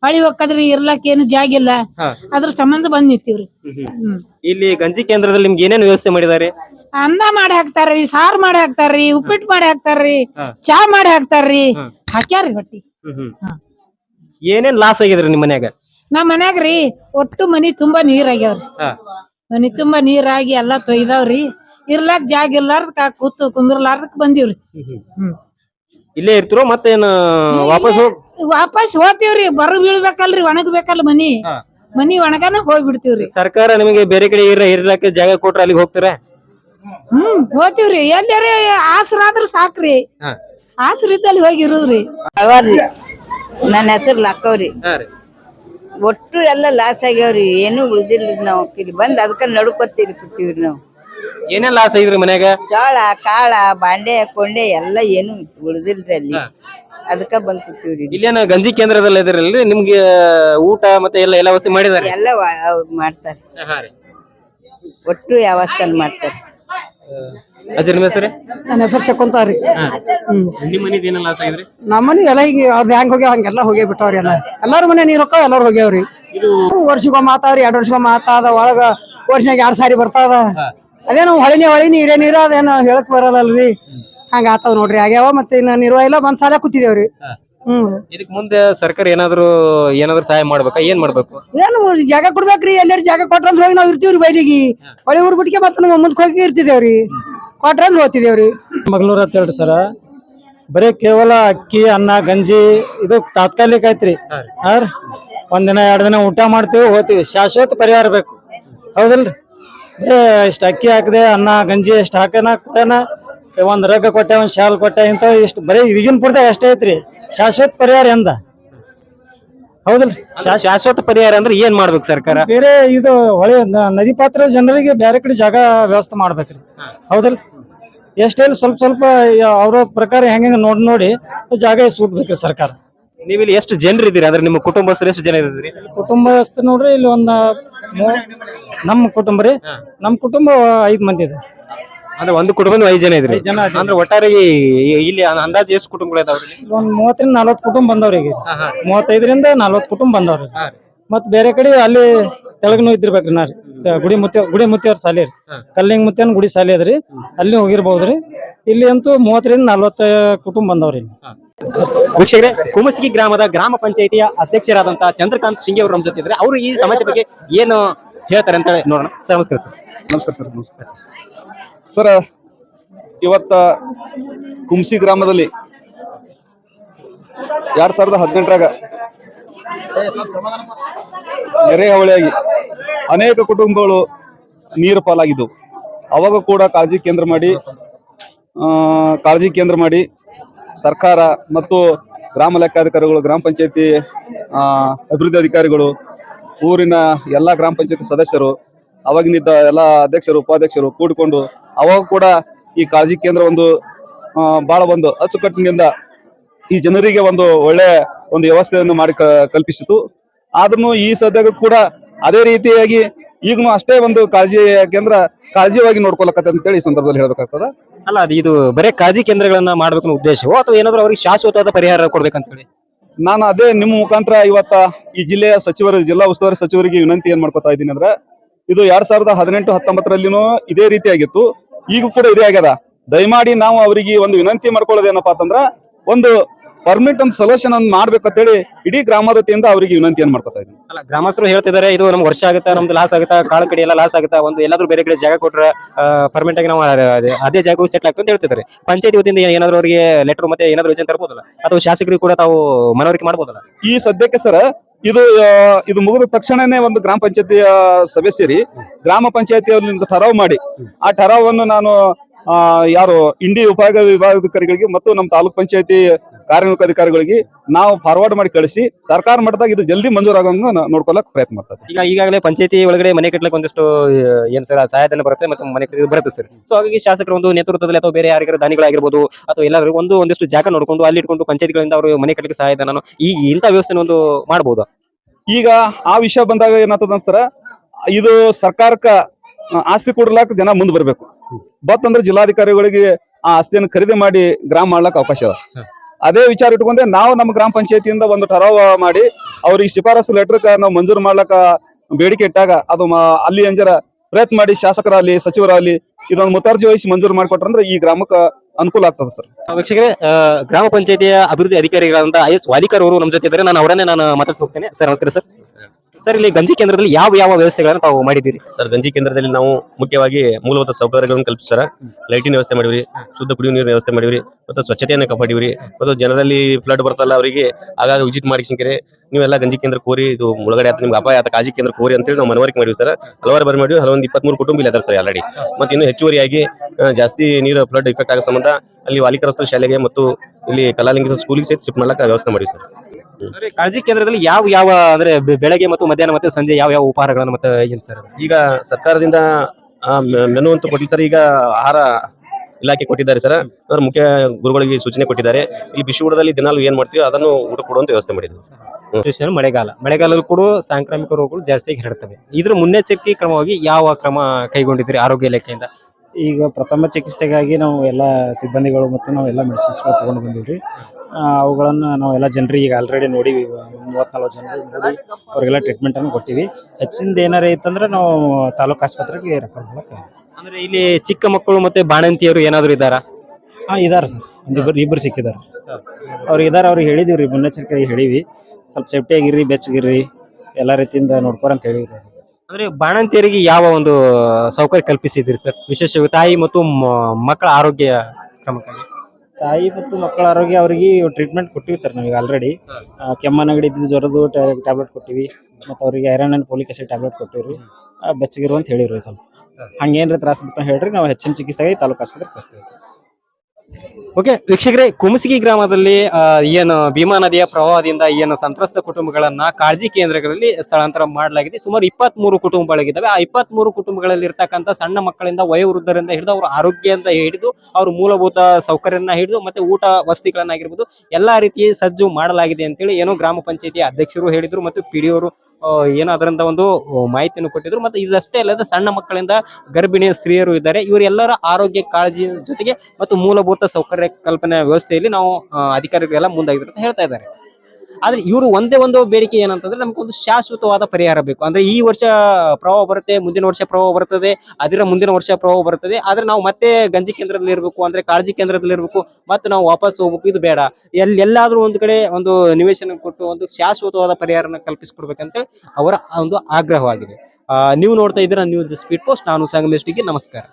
ಹೊಳಿ ಹೊಕ್ಕದ್ರಿ ಇರ್ಲಕ್ ಏನು ಜಾಗ ಇಲ್ಲ. ಅದ್ರ ಸಂಬಂಧ ಬಂದ್ ನಿಂತೀವ್ರಿ. ಇಲ್ಲಿ ಗಂಜಿ ಕೇಂದ್ರದಲ್ಲಿ ನಿಮ್ಗೆ ಏನೇನು ವ್ಯವಸ್ಥೆ ಮಾಡಿದ್ದಾರೆ? ಅನ್ನ ಮಾಡಿ ಹಾಕ್ತಾರ್ರಿ ಸಾರ್ ಮಾಡಿ ಹಾಕ್ತಾರ್ರಿ ಉಪ್ಪಿಟ್ಟು ಮಾಡಿ ಹಾಕ್ತಾರ್ರಿ. ಚಾ ಮಾಡಿ ಹಾಕ್ತಾರ್ರಿ. ಹಾಕ್ಯಾರ್ರಿ ಹೊಟ್ಟಿ. ಏನೇನ್ ಲಾಸ್ ಆಗಿದ್ರಿ ನಿಮ್ ಮನ್ಯಾಗ? ನಮ್ ಮನ್ಯಾಗ್ರಿ ಒಟ್ಟು ಮನಿ ತುಂಬಾ ನೀರ್ ಆಗ್ಯಾವ್ರಿ. ಮನಿ ತುಂಬಾ ನೀರಾಗಿ ಎಲ್ಲಾ ತೊಯ್ದಾವ್ರಿ. ಇರ್ಲಾಕ್ ಜಾಗ ಇರ್ಲಾರ್ದಕ್ಕ ಕೂತು ಕುಂದ್ರಲಾರ್ದಕ್ ಬಂದಿವ್ರಿ. ಹ್ಮ್. ಇಲ್ಲೇ ಇರ್ತಿರೋ ಮತ್ತೇನ ವಾಪಸ್ ಹೋಗ್ ವಾಪಸ್ ಹೋಗ್ತೀವ್ರಿ. ಬರ ಬೀಳ್ಬೇಕಲ್ರಿ ಒಣಗ್ಬೇಕಲ್ಲ ಮನಿ. ಮನಿ ಒಣಗಾನ ಹೋಗ್ಬಿಡ್ತೀವ್ರಿ. ಸರ್ಕಾರ ನಿಮಗೆ ಬೇರೆ ಕಡೆ ಇರ ಇರ್ಲಕ್ಕೆ ಜಾಗ ಕೊಟ್ರೆ ಅಲ್ಲಿಗೆ ಹೋಗ್ತೀರಾ? ಹ್ಮ್ ಹೋಗ್ತಿವ್ರಿ. ಎಲ್ಲಾರ ಆಸರಾದ್ರ ಸಾಕ್ರಿ. ಹಾ. ಆಸರ ಇದ್ದಲ್ಲಿ ಹೋಗಿ ಇರುದ್ರಿ. ಅವಾರ್ರಿ ನನ್ನ ಹೆಸರು ಲಕ್ಕವ್ರಿ. ಒಟ್ಟು ಎಲ್ಲ ಲಾಸ್ ಆಗ್ಯಾವ್ರಿ. ಏನು ಉಳ್ದಿಲ್ರಿ ನಾವು. ಇಲ್ಲಿ ಬಂದ್ ಅದಕ್ಕ ನಡ್ಕೊತೀರಿ ಕೂತೀವ್ರಿ ನಾವು. ಏನೇ ಲಾಸ್ ಆಗಿದ್ರಿ ಮನ್ಯಾಗ? ಜೋಳ ಕಾಳ ಬಾಂಡೆ ಕೊಂಡೆ ಎಲ್ಲ ಏನು ಉಳಿದಿಲ್ರಿ ಅಲ್ಲಿ. ಅದಕ್ಕ ಬಂದ್ ಕೂತೀವ್ರಿ. ಇಲ್ಲೇನ ಗಂಜಿ ಕೇಂದ್ರದಲ್ಲಿ ಇದ್ರಲ್ರಿ? ನಿಮ್ಗೆ ಊಟ ಮತ್ತೆ ಎಲ್ಲ ಎಲ್ಲ ವ್ಯವಸ್ಥೆ ಮಾಡಿದಾರೆ? ಎಲ್ಲ ಮಾಡ್ತಾರೆ. ಒಟ್ಟು ವ್ಯವಸ್ಥೆ ಮಾಡ್ತಾರೆ. ಅಜ್ಜಿ ನಿಮ್ಮ ಹೆಸರು? ನನ್ನ ಹೆಸರು ಶಕುಂತಾರಿ ನಿಮ್ಮ ಮನೇದ್ ಏನೆಲ್ಲ ಲಾಸ್ ಆಗಿದ್ರಿ ನಮ್ಮ ಮನೆ ಎಲ್ಲ ಈಗ ಬ್ಯಾಂಕ್ ಹೆಂಗ್ ಹೋಗ್ಯಾವ ಹಂಗೆಲ್ಲ ಹೋಗಿ ಬಿಟ್ಟವ್ರಿ ಎಲ್ಲ. ಎಲ್ಲಾರ ಮನೆ ನೀರ್ ರೊಕ್ಕ ಎಲ್ಲಾರು ಹೋಗ್ಯಾವ್ರಿ ಇದು ವರ್ಷಗೊಮ್ಮೆ ಮಾತಾವ್ರಿ ಎರಡ್ ವರ್ಷಗೊ ಮಾತಾದ ಒಳಗ ವರ್ಷನಾಗ ಎರಡ್ ಸಾರಿ ಬರ್ತಾದ ಅದೇನು ಹೊಳಿನಿ ಹೊಳಿ ನೀರೇ ನೀರ ಅದೇನು ಹೇಳಕ್ ಬರಲ್ಲಲ್ರಿ. ಹಂಗ ಆತಾವ್ ನೋಡ್ರಿ ಆಗ್ಯಾವ ಮತ್ತೆ ಇನ್ನ ನೀರು ಇಲ್ಲ ಬಂದ್ ಸಾಲ ಕೂತಿದೇವ್ರಿ. ಹ್ಮ್. ಇದಕ್ ಮುಂದೆ ಸರ್ಕಾರ ಏನಾದ್ರು ಏನಾದ್ರು ಸಹಾಯ ಮಾಡ್ಬೇಕಾ? ಏನ್ ಮಾಡ್ಬೇಕು? ಏನು ಜಾಗ ಕೊಡ್ಬೇಕ್ರಿ ಎಲ್ಲಾರು ಜಾಗ ಕೊಟ್ರಂದ್ರ ಹೋಗಿ ನಾವ್ ಇರ್ತೀವ್ರಿ ಬೈಲಿಗಿ. ಹೊಳೆ ಊರ್ ಬಿಟ್ಟಿಗೆ ಮತ್ತೆ ನಮ್ಮ ಮುಂದಕ್ಕೆ ಹೋಗಿ ಇರ್ತಿದೇವ್ರಿ. ಕೊಟ್ರಂದ್ರ ಹೋಗ್ತಿದೇವ್ರಿ. ಮಗಳೂರ್ ಅಂತ ಹೇಳ್ರಿ ಸರ. ಬರೀ ಕೇವಲ ಅಕ್ಕಿ ಅನ್ನ ಗಂಜಿ ಇದು ತಾತ್ಕಾಲಿಕ ಐತ್ರಿ. ಹಾ. ರೀ. ಒಂದಿನ ಎರಡ್ ದಿನ ಊಟ ಮಾಡ್ತೀವಿ ಹೋಗ್ತೀವಿ. ಶಾಶ್ವತ ಪರಿಹಾರ ಬೇಕು. ಹೌದಲ್ರಿ. ಬರೀ ಇಷ್ಟ ಅಕ್ಕಿ ಹಾಕದೆ ಅನ್ನ ಗಂಜಿ ಎಷ್ಟು ಹಾಕನ ಕುಟನ ಒಂದ್ ರಗ್ಗ ಕೊಟ್ಟೆ ಒಂದ್ ಶಾಲ್ ಕೊಟ್ಟೆ ಇಂತ ಇಷ್ಟು ಬರೀ ಈಗಿನ ಪೂರ್ತಿ ಅಷ್ಟೇ ಐತ್ರಿ. ಶಾಶ್ವತ ಪರಿಹಾರ ಎಂದ? ಹೌದಲ್ರಿ? ಶಾ- ಶಾಶ್ವತ ಪರಿಹಾರ ಅಂದ್ರೆ ಏನ್ ಮಾಡ್ಬೇಕು ಸರ್ಕಾರ? ಬೇರೆ ಇದು ಹೊಳೆ ನ- ನದಿ ಪಾತ್ರ ಜನರಿಗೆ ಬೇರೆ ಕಡೆ ಜಾಗ ವ್ಯವಸ್ಥೆ ಮಾಡ್ಬೇಕ್ರಿ. ಹೌದಲ್ ಎಷ್ಟೇ ಸ್ವಲ್ಪ ಸ್ವಲ್ಪ ಅವ್ರ ಪ್ರಕಾರ ಹೆಂಗ ನೋಡಿ ನೋಡಿ ಜಾಗ ಸೂಟ್ಬೇಕ್ರಿ ಸರ್ಕಾರ. ನೀವಿಲ್ಲಿ ಇಲ್ಲಿ ಎಷ್ಟು ಜನರು ಇದ್ದೀರಿ? ಅಂದ್ರೆ ನಿಮ್ಮ ಕುಟುಂಬಸ್ಥರು ಎಷ್ಟು ಜನ ಇದ್ದೀರಿ? ಕುಟುಂಬಸ್ಥ ನೋಡ್ರಿ ಇಲ್ಲಿ ಒಂದ ಮೂ- ನಮ್ಮ ಕುಟುಂಬ ರೀ. ನಮ್ಮ ಕುಟುಂಬ ಐದ್ ಮಂದಿ ಇದೆ ಅಂದ್ರೆ ಒಂದು ಕುಟುಂಬದ ಐದು ಜನ ಇದ್ರಿ. ಐದ್ ಜನ ಇದ್ದೀವಿ. ಅಂದ್ರೆ ಒಟ್ಟಾರೆ ಈ- ಇಲ್ಲಿ ಅಂದಾಜು ಎಷ್ಟು ಕುಟುಂಬಗಳು ಇದಾವ್ರಿ ಒಂದ್ ಮೂವತ್ತರಿಂದ ನಲ್ವತ್ ಕುಟುಂಬ ಬಂದವ್ರಿ ಈಗ. ಮೂವತ್ತೈದರಿಂದ ನಲ್ವತ್ ಕುಟುಂಬ ಬಂದವ್ರಿ. ಮತ್ ಬೇರೆ ಕಡೆ ಅಲ್ಲಿ ತೆಳಗನು ಇದ್ದಿರ್ಬೇಕ್ರಿ ನಾ ರೀ ತ- ಗುಡಿ ಮುತ್ಯ ಗುಡಿ ಮುತ್ಯವ್ರ ಸಾಲಿ ರೀ. ಕಲ್ಲಿಂಗ್ ಮುತ್ಯನ್ ಗುಡಿ ಸಾಲಿ ಅದ್ರಿ ಅಲ್ಲಿ ಹೋಗಿರ್ಬೋದ್ರಿ ಇಲ್ಲಿ ಅಂತೂ ಮೂವತ್ತರಿಂದ ನಲ್ವತ್ತ ಕುಟುಂಬ ಬಂದವ್ರಿ ಇಲ್ಲಿ. ವೀಕ್ಷಕರೇ ಕುಮಸಗಿ ಗ್ರಾಮದ ಗ್ರಾಮ ಪಂಚಾಯಿತಿಯ ಅಧ್ಯಕ್ಷರಾದಂತಹ ಚಂದ್ರಕಾಂತ್ ಶಿಂಗೆ ಅವರು ನಮ್ಮ ಜೊತೆ ಇದ್ರೆ ಅವರು ಈ ಸಮಸ್ಯೆ ಬಗ್ಗೆ ಏನು ಹೇಳ್ತಾರೆ ಅಂತ ಹೇಳಿ ನೋಡೋಣ. ಸರ್ ನಮಸ್ಕಾರ ಸರ್. ನಮಸ್ಕಾರ ಸರ್ ನಮಸ್ಕಾರ. ಸರ್, ಇವತ್ತ ಕುಂಸಿ ಗ್ರಾಮದಲ್ಲಿ ಎರಡ್ ಸಾವಿರದ ಹದಿನೆಂಟರಾಗ ನೆರೆ ಹಾವಳಿಯಾಗಿ ಅನೇಕ ಕುಟುಂಬಗಳು ನೀರು ಪಾಲಾಗಿದ್ದವು. ಅವಾಗ ಕೂಡ ಕಾಳಜಿ ಕೇಂದ್ರ ಮಾಡಿ ಕಾಳಜಿ ಕೇಂದ್ರ ಮಾಡಿ ಸರ್ಕಾರ ಮತ್ತು ಗ್ರಾಮ ಲೆಕ್ಕಾಧಿಕಾರಿಗಳು, ಗ್ರಾಮ ಪಂಚಾಯತಿ ಅಭಿವೃದ್ಧಿ ಅಧಿಕಾರಿಗಳು, ಊರಿನ ಎಲ್ಲಾ ಗ್ರಾಮ ಪಂಚಾಯತಿ ಸದಸ್ಯರು, ಅವಾಗಿನಿದ್ದ ಎಲ್ಲ ಅಧ್ಯಕ್ಷರು, ಉಪಾಧ್ಯಕ್ಷರು ಕೂಡಿಕೊಂಡು ಅವಾಗ ಕೂಡ ಈ ಕಾಳಜಿ ಕೇಂದ್ರ ಒಂದು ಬಹಳ ಒಂದು ಅಚ್ಚುಕಟ್ಟಿನಿಂದ ಈ ಜನರಿಗೆ ಒಂದು ಒಳ್ಳೆ ಒಂದು ವ್ಯವಸ್ಥೆಯನ್ನು ಮಾಡಿ ಕಲ್ಪಿಸಿತು. ಆದ್ರೂ ಈ ಸದ್ಯಕ್ಕೂ ಕೂಡ ಅದೇ ರೀತಿಯಾಗಿ ಈಗನು ಅಷ್ಟೇ ಒಂದು ಕಾಳಜಿ ಕೇಂದ್ರ ಕಾಳಜಿಯಾಗಿ ನೋಡ್ಕೊಳಕತ್ತೆ ಅಂತೇಳಿ ಈ ಸಂದರ್ಭದಲ್ಲಿ ಹೇಳ್ಬೇಕಾಗ್ತದ. ಅಲ್ಲ ಅದು ಇದು ಬರೇ ಕಾಳಜಿ ಕೇಂದ್ರಗಳನ್ನ ಮಾಡ್ಬೇಕು ಉದ್ದೇಶವೋ ಅಥವಾ ಏನಾದ್ರು ಅವ್ರಿಗೆ ಶಾಶ್ವತವಾದ ಪರಿಹಾರ ಕೊಡ್ಬೇಕಂತ ಹೇಳಿ? ನಾನು ಅದೇ ನಿಮ್ಮ ಮುಖಾಂತರ ಇವತ್ತ ಈ ಜಿಲ್ಲೆಯ ಸಚಿವರು ಜಿಲ್ಲಾ ಉಸ್ತುವಾರಿ ಸಚಿವರಿಗೆ ವಿನಂತಿ ಏನ್ ಮಾಡ್ಕೊತಾ ಇದ್ದೀನಿ ಅಂದ್ರೆ ಇದು ಎರಡ್ ಸಾವಿರದ ಹದಿನೆಂಟು ಹತ್ತೊಂಬತ್ತರಲ್ಲಿನೂ ಇದೇ ರೀತಿ ಆಗಿತ್ತು ಈಗ ಕೂಡ ಇದೇ ಆಗ್ಯದ. ದಯಮಾಡಿ ನಾವು ಅವರಿಗೆ ಒಂದು ವಿನಂತಿ ಮಾಡ್ಕೊಳ್ಳೋದೇನಪ್ಪಾ ಅಂತಂದ್ರ ಒಂದು ಪರ್ಮಿಟ್ ಒಂದು ಸೊಲ್ಯೂಷನ್ ಮಾಡ್ಬೇಕಂತ ಹೇಳಿ ಇಡೀ ಗ್ರಾಮದ ವತಿಯಿಂದ ಅವರಿಗೆ ವಿನಂತಿ ಏನ್ ಮಾಡ್ಕೊತಾ ಇದ್ದೀನಿ. ಅಲ್ಲ ಗ್ರಾಮಸ್ಥರು ಹೇಳ್ತಿದ್ದಾರೆ ಇದು ನಮ್ಗೆ ವರ್ಷ ಆಗುತ್ತೆ ನಮ್ದು ಲಾಸ್ ಆಗುತ್ತೆ ಕಾಳು ಕಡೆ ಎಲ್ಲ ಲಾಸ್ ಆಗುತ್ತೆ ಒಂದು ಎಲ್ಲಾದ್ರೂ ಬೇರೆ ಕಡೆ ಜಾಗ ಕೊಟ್ರೆ ಪರ್ಮನೆಂಟ್ ಆಗಿ ನಾವು ಅದೇ- ಅದೇ ಸೆಟ್ ಸೆಟ್ಲ್ ಆಗ್ತದೆ ಅಂತ ಹೇಳ್ತಿದ್ದಾರೆ. ಪಂಚಾಯತಿ ವತಿಯಿಂದ ಏನಾದ್ರು ಅವರಿಗೆ ಲೆಟರ್ ಮತ್ತೆ ಏನಾದ್ರು ಯೋಜನೆ ತರಬಹುದಲ್ಲ ಅಥವಾ ಶಾಸಕರಿಗೆ ಕೂಡ ತಾವು ಮನವರಿಕೆ ಮಾಡಬಹುದಲ್ಲ ಈ ಸದ್ಯಕ್ಕೆ ಸರ್ ಇದು ಆ, ಇದು ಮುಗಿದ ತಕ್ಷಣನೇ ಒಂದು ಗ್ರಾಮ ಪಂಚಾಯತಿಯ ಸಭೆ ಸೇರಿ ಗ್ರಾಮ ಪಂಚಾಯತಿಯಲ್ಲಿ ಠರಾವ್ ಮಾಡಿ ಆ ಠರಾವನ್ನು ನಾನು ಆ, ಯಾರು ಇಂಡಿ ಉಪಯೋಗ ವಿಭಾಗಾಧಿಕಾರಿಗಳಿಗೆ ಮತ್ತು ನಮ್ಮ ತಾಲೂಕ್ ಪಂಚಾಯತಿ ಕಾರ್ಯನಿರ್ವಾಹಕ ಅಧಿಕಾರಿಗಳಿಗೆ ನಾವು ಫಾರ್ವರ್ಡ್ ಮಾಡಿ ಕಳಿಸಿ ಸರ್ಕಾರ ಮಟ್ಟದಾಗ ಇದು ಜಲ್ದಿ ಮಂಜೂರಾಗಂಗ ನೋಡ್ಕೊಳಕ್ ಪ್ರಯತ್ನ ಮಾಡ್ತಾರೆ ಈಗ ಈಗಾಗಲೇ ಪಂಚಾಯತಿ ಒಳಗಡೆ ಮನೆ ಕಟ್ಟಲಿಕ್ಕೆ ಒಂದಿಷ್ಟು ಏನ್ ಸರ್ ಸಹಾಯಧನ ಬರುತ್ತೆ ಮತ್ತೆ ಮನೆ ಕಟ್ಟಿದ್ರು ಬರುತ್ತೆ ಸರ್. ಸೊ ಹಾಗಾಗಿ ಶಾಸಕರ ಒಂದು ನೇತೃತ್ವದಲ್ಲಿ ಅಥವಾ ಬೇರೆ ಯಾರಿಗಾರ ದಾನಿಗಳಾಗಿರ್ಬೋದು ಅಥವಾ ಎಲ್ಲಾದ್ರೂ ಒಂದು ಒಂದಿಷ್ಟು ಜಾಗ ನೋಡಿಕೊಂಡು ಅಲ್ಲಿ ಇಟ್ಕೊಂಡು ಪಂಚಾಯತಿಗಳಿಂದ ಅವರು ಮನೆ ಕಟ್ಟಲಿಕ್ಕೆ ಸಹಾಯಧನ ಈ ಇಂಥ ವ್ಯವಸ್ಥೆ ಒಂದು ಮಾಡಬಹುದು ಈಗ ಆ ವಿಷಯ ಬಂದಾಗ ಏನಾಗ್ತದ ಸರ್ ಇದು ಸರ್ಕಾರಕ್ಕ ಆಸ್ತಿ ಕೊಡ್ಲಾಕ ಜನ ಮುಂದೆ ಬರ್ಬೇಕು. ಬತ್ತಂದ್ರೆ ಜಿಲ್ಲಾಧಿಕಾರಿಗಳಿಗೆ ಆ ಆಸ್ತಿಯನ್ನು ಖರೀದಿ ಮಾಡಿ ಗ್ರಾಮ ಮಾಡ್ಲಾಕ ಅವಕಾಶ ಅದ ಅದೇ ವಿಚಾರ ಇಟ್ಕೊಂಡೆ, ನಾವು ನಮ್ಮ ಗ್ರಾಮ ಪಂಚಾಯತಿಯಿಂದ ಒಂದು ಠರಾವ ಮಾಡಿ, ಅವ್ರಿಗೆ ಶಿಫಾರಸು ಲೆಟರ್ ನಾವು ಮಂಜೂರು ಮಾಡ್ಲಕ್ಕ ಬೇಡಿಕೆ ಇಟ್ಟಾಗ ಅದು ಅಲ್ಲಿ ಅಂಜರ ಪ್ರಯತ್ನ ಮಾಡಿ ಶಾಸಕರಾಗಲಿ, ಸಚಿವರಾಗಲಿ, ಇದೊಂದು ಮುತಾರ್ಜಿ ವಹಿಸಿ ಮಂಜೂರು ಮಾಡಿಕೊಟ್ರಂದ್ರೆ ಈ ಗ್ರಾಮಕ್ಕೆ ಅನುಕೂಲ ಆಗ್ತದೆ ಸರ್. ವೀಕ್ಷಕರೇ ಗ್ರಾಮ ಪಂಚಾಯತಿಯ ಅಭಿವೃದ್ಧಿ ಅಧಿಕಾರಿಗಳಾದಂತಹ ಐ ಎಸ್ ವಾಲಿಕರ್ ಅವರು ನಮ್ಮ ಜೊತೆ ಇದ್ದಾರೆ. ನಾನು ಅವರನ್ನೇ ನಾನು ಮಾತಾಡ್ತಾ ಹೋಗ್ತೇನೆ. ಸರ್, ನಮಸ್ಕಾರ ಸರ್. ಸರ್, ಇಲ್ಲಿ ಗಂಜಿ ಕೇಂದ್ರದಲ್ಲಿ ಯಾವ ಯಾವ ವ್ಯವಸ್ಥೆಗಳನ್ನು ತಾವು ಮಾಡಿದ್ದೀರಿ? ಸರ್, ಗಂಜಿ ಕೇಂದ್ರದಲ್ಲಿ ನಾವು ಮುಖ್ಯವಾಗಿ ಮೂಲಭೂತ ಸೌಕರ್ಯಗಳನ್ನು ಕಲ್ಪಿಸ್ತಾರ ಲೈಟಿನ ವ್ಯವಸ್ಥೆ ಮಾಡಿವ್ರಿ, ಶುದ್ಧ ಕುಡಿಯುವ ನೀರಿನ ವ್ಯವಸ್ಥೆ ಮಾಡಿವ್ರಿ, ಮತ್ತು ಸ್ವಚ್ಛತೆಯನ್ನು ಕಾಪಾಡಿವ್ರಿ, ಮತ್ತು ಜನರಲ್ಲಿ ಫ್ಲಡ್ ಬರ್ತಲ್ಲ ಅವರಿಗೆ, ಆಗಾಗ ವಿಸಿಟ್ ಮಾಡಿಸಿಂಕರೆ ನೀವೆಲ್ಲ ಗಂಜಿ ಕೇಂದ್ರ ಕೋರಿ, ಇದು ಮುಳುಗಡೆ ಆತ ನಿಮ್ಗೆ ಅಪಾಯ ಆತ ಕಾಜಿ ಕೇಂದ್ರ ಕೋರಿ ಅಂತೇಳಿ ನಾವು ಮನವರಿಕೆ ಮಾಡಿವಿ ಸರ್. ಹಲವಾರು ಬಾರಿ ಮಾಡಿವಿ ಹಲವೊಂದು ಇಪ್ಪತ್ಮೂರು ಕುಟುಂಬ ಇಲ್ಲ ಸರ್ ಆಲ್ರೆಡಿ ಮತ್ತು ಇನ್ನು ಹೆಚ್ಚುವರಿಯಾಗಿ ಜಾಸ್ತಿ ನೀರು ಫ್ಲಡ್ ಇಫೆಕ್ಟ್ ಆಗೋ ಸಂಬಂಧ ಅಲ್ಲಿ ವಾಲಿಕರಸ್ತು ಶಾಲೆಗೆ ಮತ್ತು ಇಲ್ಲಿ ಕಲಾಲಿಂಗ ಸ್ಕೂಲಿಗೆ ಸಹಿತ ಶಿಫ್ಟ್ ಮಾಡ್ಲಿಕ್ಕೆ ವ್ಯವಸ್ಥೆ ಮಾಡಿವಿ ಸರ್. ಕಾಳಜಿ ಕೇಂದ್ರದಲ್ಲಿ ಯಾವ ಯಾವ ಅಂದ್ರೆ ಬೆ- ಬೆಳಗ್ಗೆ ಮತ್ತು ಮಧ್ಯಾಹ್ನ ಮತ್ತೆ ಸಂಜೆ ಯಾವ ಯಾವ ಉಪಹಾರಗಳನ್ನು ಮತ್ತೆ ಏನ್ ಸರ್? ಈಗ ಸರ್ಕಾರದಿಂದ ಆ, ಮೆ- ಮೆನು ಅಂತ ಕೊಟ್ಟಿಲ್ಲ ಸರ್. ಈಗ ಆಹಾರ ಇಲಾಖೆ ಕೊಟ್ಟಿದ್ದಾರೆ ಸರ್. ಅಂದ್ರೆ ಮುಖ್ಯ ಗುರುಗಳಿಗೆ ಸೂಚನೆ ಕೊಟ್ಟಿದ್ದಾರೆ. ಇಲ್ಲಿ ಬಿಸಿಗೂಡದಲ್ಲಿ ದಿನಾಲು ಏನ್ ಮಾಡ್ತೀವಿ ಅದನ್ನು ಊಟ ಕೊಡುವಂತ ವ್ಯವಸ್ಥೆ ಮಾಡಿದ್ವಿ ಮಳೆಗಾಲ. ಮಳೆಗಾಲದಲ್ಲಿ ಕೂಡ ಸಾಂಕ್ರಾಮಿಕ ರೋಗಗಳು ಜಾಸ್ತಿ ಹರಡ್ತವೆ. ಇದ್ರ ಮುನ್ನೆಚ್ಚರಿಕೆ ಕ್ರಮವಾಗಿ ಯಾವ ಕ್ರಮ ಕೈಗೊಂಡಿದ್ರಿ ಆರೋಗ್ಯ ಇಲಾಖೆಯಿಂದ? ಈಗ ಪ್ರಥಮ ಚಿಕಿತ್ಸೆಗಾಗಿ ನಾವು ಎಲ್ಲ ಸಿಬ್ಬಂದಿಗಳು ಮತ್ತು ನಾವು ಎಲ್ಲ ಮೆಡಿಸಿನ್ಸ್ಗಳು ತಗೊಂಡು ಬಂದೀವಿ ಅವುಗಳನ್ನು ಎಲ್ಲ ಜನರಿಗೆ ಈಗ ಆಲ್ರೆಡಿ ನೋಡಿವಿ. ಮೂವತ್ತು ನಲ್ವತ್ತು ಜನ ನೋಡಿ ಟ್ರೀಟ್ಮೆಂಟ್ ಟ್ರೀಟ್ಮೆಂಟನ್ನು ಕೊಟ್ಟಿವಿ. ಹೆಚ್ಚಿಂದ ಏನಾರ ಇತ್ತಂದ್ರೆ ನಾವು ತಾಲೂಕು ಆಸ್ಪತ್ರೆಗೆ ರೆಫರ್ ಮಾಡಕ್ಕೆ ಅಂದ್ರೆ ಇಲ್ಲಿ ಚಿಕ್ಕ ಮಕ್ಕಳು ಮತ್ತೆ ಬಾಣಂತಿಯರು ಏನಾದ್ರು ಇದ್ದಾರಾ? ಹಾಂ ಇದಾರೆ ಸರ್. ಒಂದಿಬ್ಬರು ಇಬ್ಬರು ಸಿಕ್ಕಿದ್ದಾರೆ. ಅವ್ರಿಗೆ ಇದ್ದಾರೆ ಅವ್ರಿಗೆ ಹೇಳಿದೀವಿ ರೀ ಮುನ್ನೆಚ್ಚರಿಕೆ ಹೇಳಿವಿ ಸ್ವಲ್ಪ ಸೇಫ್ಟಿ ಆಗಿರ್ರಿ ಬೆಚ್ಚಗಿರ್ರಿ ಎಲ್ಲ ರೀತಿಯಿಂದ ನೋಡ್ಕೋರ್ ಅಂತ ಹೇಳಿದ್ರು ಅಂದ್ರೆ ಬಾಣಂತಿಯರಿಗೆ ಯಾವ ಒಂದು ಸೌಕರ್ಯ ಕಲ್ಪಿಸಿದಿರಿ ಸರ್? ವಿಶೇಷವಾಗಿ ತಾಯಿ ಮತ್ತು ಮ- ಮಕ್ಕಳ ಆರೋಗ್ಯ ಕ್ರಮಕ್ಕಾಗಿ. ತಾಯಿ ಮತ್ತು ಮಕ್ಕಳ ಆರೋಗ್ಯ ಅವರಿಗೆ ಟ್ರೀಟ್ಮೆಂಟ್ ಕೊಟ್ಟಿವಿ ಸರ್ ನಾವೀಗ ಆಲ್ರೆಡಿ ಕೆಮ್ಮ ನೆಗಡಿ ಇದ್ದಿದ್ದು ಜ್ವರದ್ದು ಟ್ಯಾಬ್ಲೆಟ್ ಕೊಟ್ಟಿವಿ. ಮತ್ತು ಅವರಿಗೆ iron and folic acid tablet ಕೊಟ್ಟಿವ್ರಿ. ಬೆಚ್ಚಗಿರು ಅಂತ ಹೇಳಿವ್ರಿ ಸ್ವಲ್ಪ. ಹಂಗೇನ್ರಿ ತ್ರಾಸ ಬಿತ್ತ ಹೇಳ್ರಿ ನಾವು ಹೆಚ್ಚಿನ ಚಿಕಿತ್ಸೆಗೆ ತಾಲೂಕು ಆಸ್ಪತ್ರೆಗೆ ಕಳಿಸ್ತೀವಿ. ಓಕೆ, ವೀಕ್ಷಕರೇ, ಕುಮಸಿಗಿ ಗ್ರಾಮದಲ್ಲಿ ಏನು ಭೀಮಾ ನದಿಯ ಪ್ರವಾಹದಿಂದ ಏನು ಸಂತ್ರಸ್ತ ಕುಟುಂಬಗಳನ್ನ ಕಾಳಜಿ ಕೇಂದ್ರಗಳಲ್ಲಿ ಸ್ಥಳಾಂತರ ಮಾಡಲಾಗಿದೆ. ಸುಮಾರು ಇಪ್ಪತ್ತ್ ಮೂರು ಕುಟುಂಬಗಳಿದ್ದಾವೆ. ಆ ಇಪ್ಪತ್ತ್ ಮೂರು ಕುಟುಂಬಗಳಲ್ಲಿ ಇರ್ತಕ್ಕಂಥ ಸಣ್ಣ ಮಕ್ಕಳಿಂದ ವಯೋವೃದ್ಧರಿಂದ ಹಿಡಿದು ಅವ್ರ ಆರೋಗ್ಯ ಅಂತ ಹಿಡಿದು ಅವ್ರ ಮೂಲಭೂತ ಸೌಕರ್ಯನ ಹಿಡಿದು ಮತ್ತೆ ಊಟ ವಸತಿಗಳನ್ನಾಗಿರ್ಬೋದು, ಎಲ್ಲಾ ರೀತಿ ಸಜ್ಜು ಮಾಡಲಾಗಿದೆ ಅಂತೇಳಿ ಏನೋ ಗ್ರಾಮ ಪಂಚಾಯತಿ ಅಧ್ಯಕ್ಷರು ಹೇಳಿದ್ರು ಮತ್ತು ಪಿ ಡಿ ಅವರು ಏನೋ ಅದರಿಂದ ಒಂದು ಮಾಹಿತಿಯನ್ನು ಕೊಟ್ಟಿದ್ರು. ಮತ್ತೆ ಇದಷ್ಟೇ ಅಲ್ಲದೆ ಸಣ್ಣ ಮಕ್ಕಳಿಂದ ಗರ್ಭಿಣಿ ಸ್ತ್ರೀಯರು ಇದ್ದಾರೆ. ಇವರೆಲ್ಲರ ಆರೋಗ್ಯ ಕಾಳಜಿ ಜೊತೆಗೆ ಮತ್ತು ಮೂಲಭೂತ ಸೌಕರ್ಯ ಕಲ್ಪನೆ ವ್ಯವಸ್ಥೆಯಲ್ಲಿ ನಾವು ಅಧಿಕಾರಿಗಳೆಲ್ಲ ಮುಂದಾಗಿದ್ರು ಅಂತ ಹೇಳ್ತಾ ಇದ್ದಾರೆ. ಆದ್ರೆ ಇವರು ಒಂದೇ ಒಂದು ಬೇಡಿಕೆ ಏನಂತಂದ್ರೆ ನಮ್ಗೊಂದು ಶಾಶ್ವತವಾದ ಪರಿಹಾರ ಬೇಕು. ಅಂದ್ರೆ ಈ ವರ್ಷ ಪ್ರವಾಹ ಬರುತ್ತೆ, ಮುಂದಿನ ವರ್ಷ ಪ್ರವಾಹ ಬರ್ತದೆ, ಅದರ ಮುಂದಿನ ವರ್ಷ ಪ್ರವಾಹ ಬರ್ತದೆ. ಆದ್ರೆ ನಾವು ಮತ್ತೆ ಗಂಜಿ ಕೇಂದ್ರದಲ್ಲಿ ಇರಬೇಕು, ಅಂದ್ರೆ ಕಾಳಜಿ ಕೇಂದ್ರದಲ್ಲಿ ಇರಬೇಕು, ಮತ್ತೆ ನಾವು ವಾಪಸ್ ಹೋಗ್ಬೇಕು, ಇದು ಬೇಡ. ಎಲ್ಲಿ ಎಲ್ಲಾದ್ರೂ ಒಂದು ಕಡೆ ಒಂದು ನಿವೇಶನ ಕೊಟ್ಟು ಒಂದು ಶಾಶ್ವತವಾದ ಪರಿಹಾರನ ಕಲ್ಪಿಸಿಕೊಡ್ಬೇಕಂತೇಳಿ ಅವರ ಒಂದು ಆಗ್ರಹವಾಗಿದೆ. ನೀವು ನೋಡ್ತಾ ಇದ್ದೀರಾ ನ್ಯೂಸ್ ಸ್ಪೀಡ್ ಪೋಸ್ಟ್, ನಾನು ಸಂಗಮೇಶ್ರೀಗೆ ನಮಸ್ಕಾರ.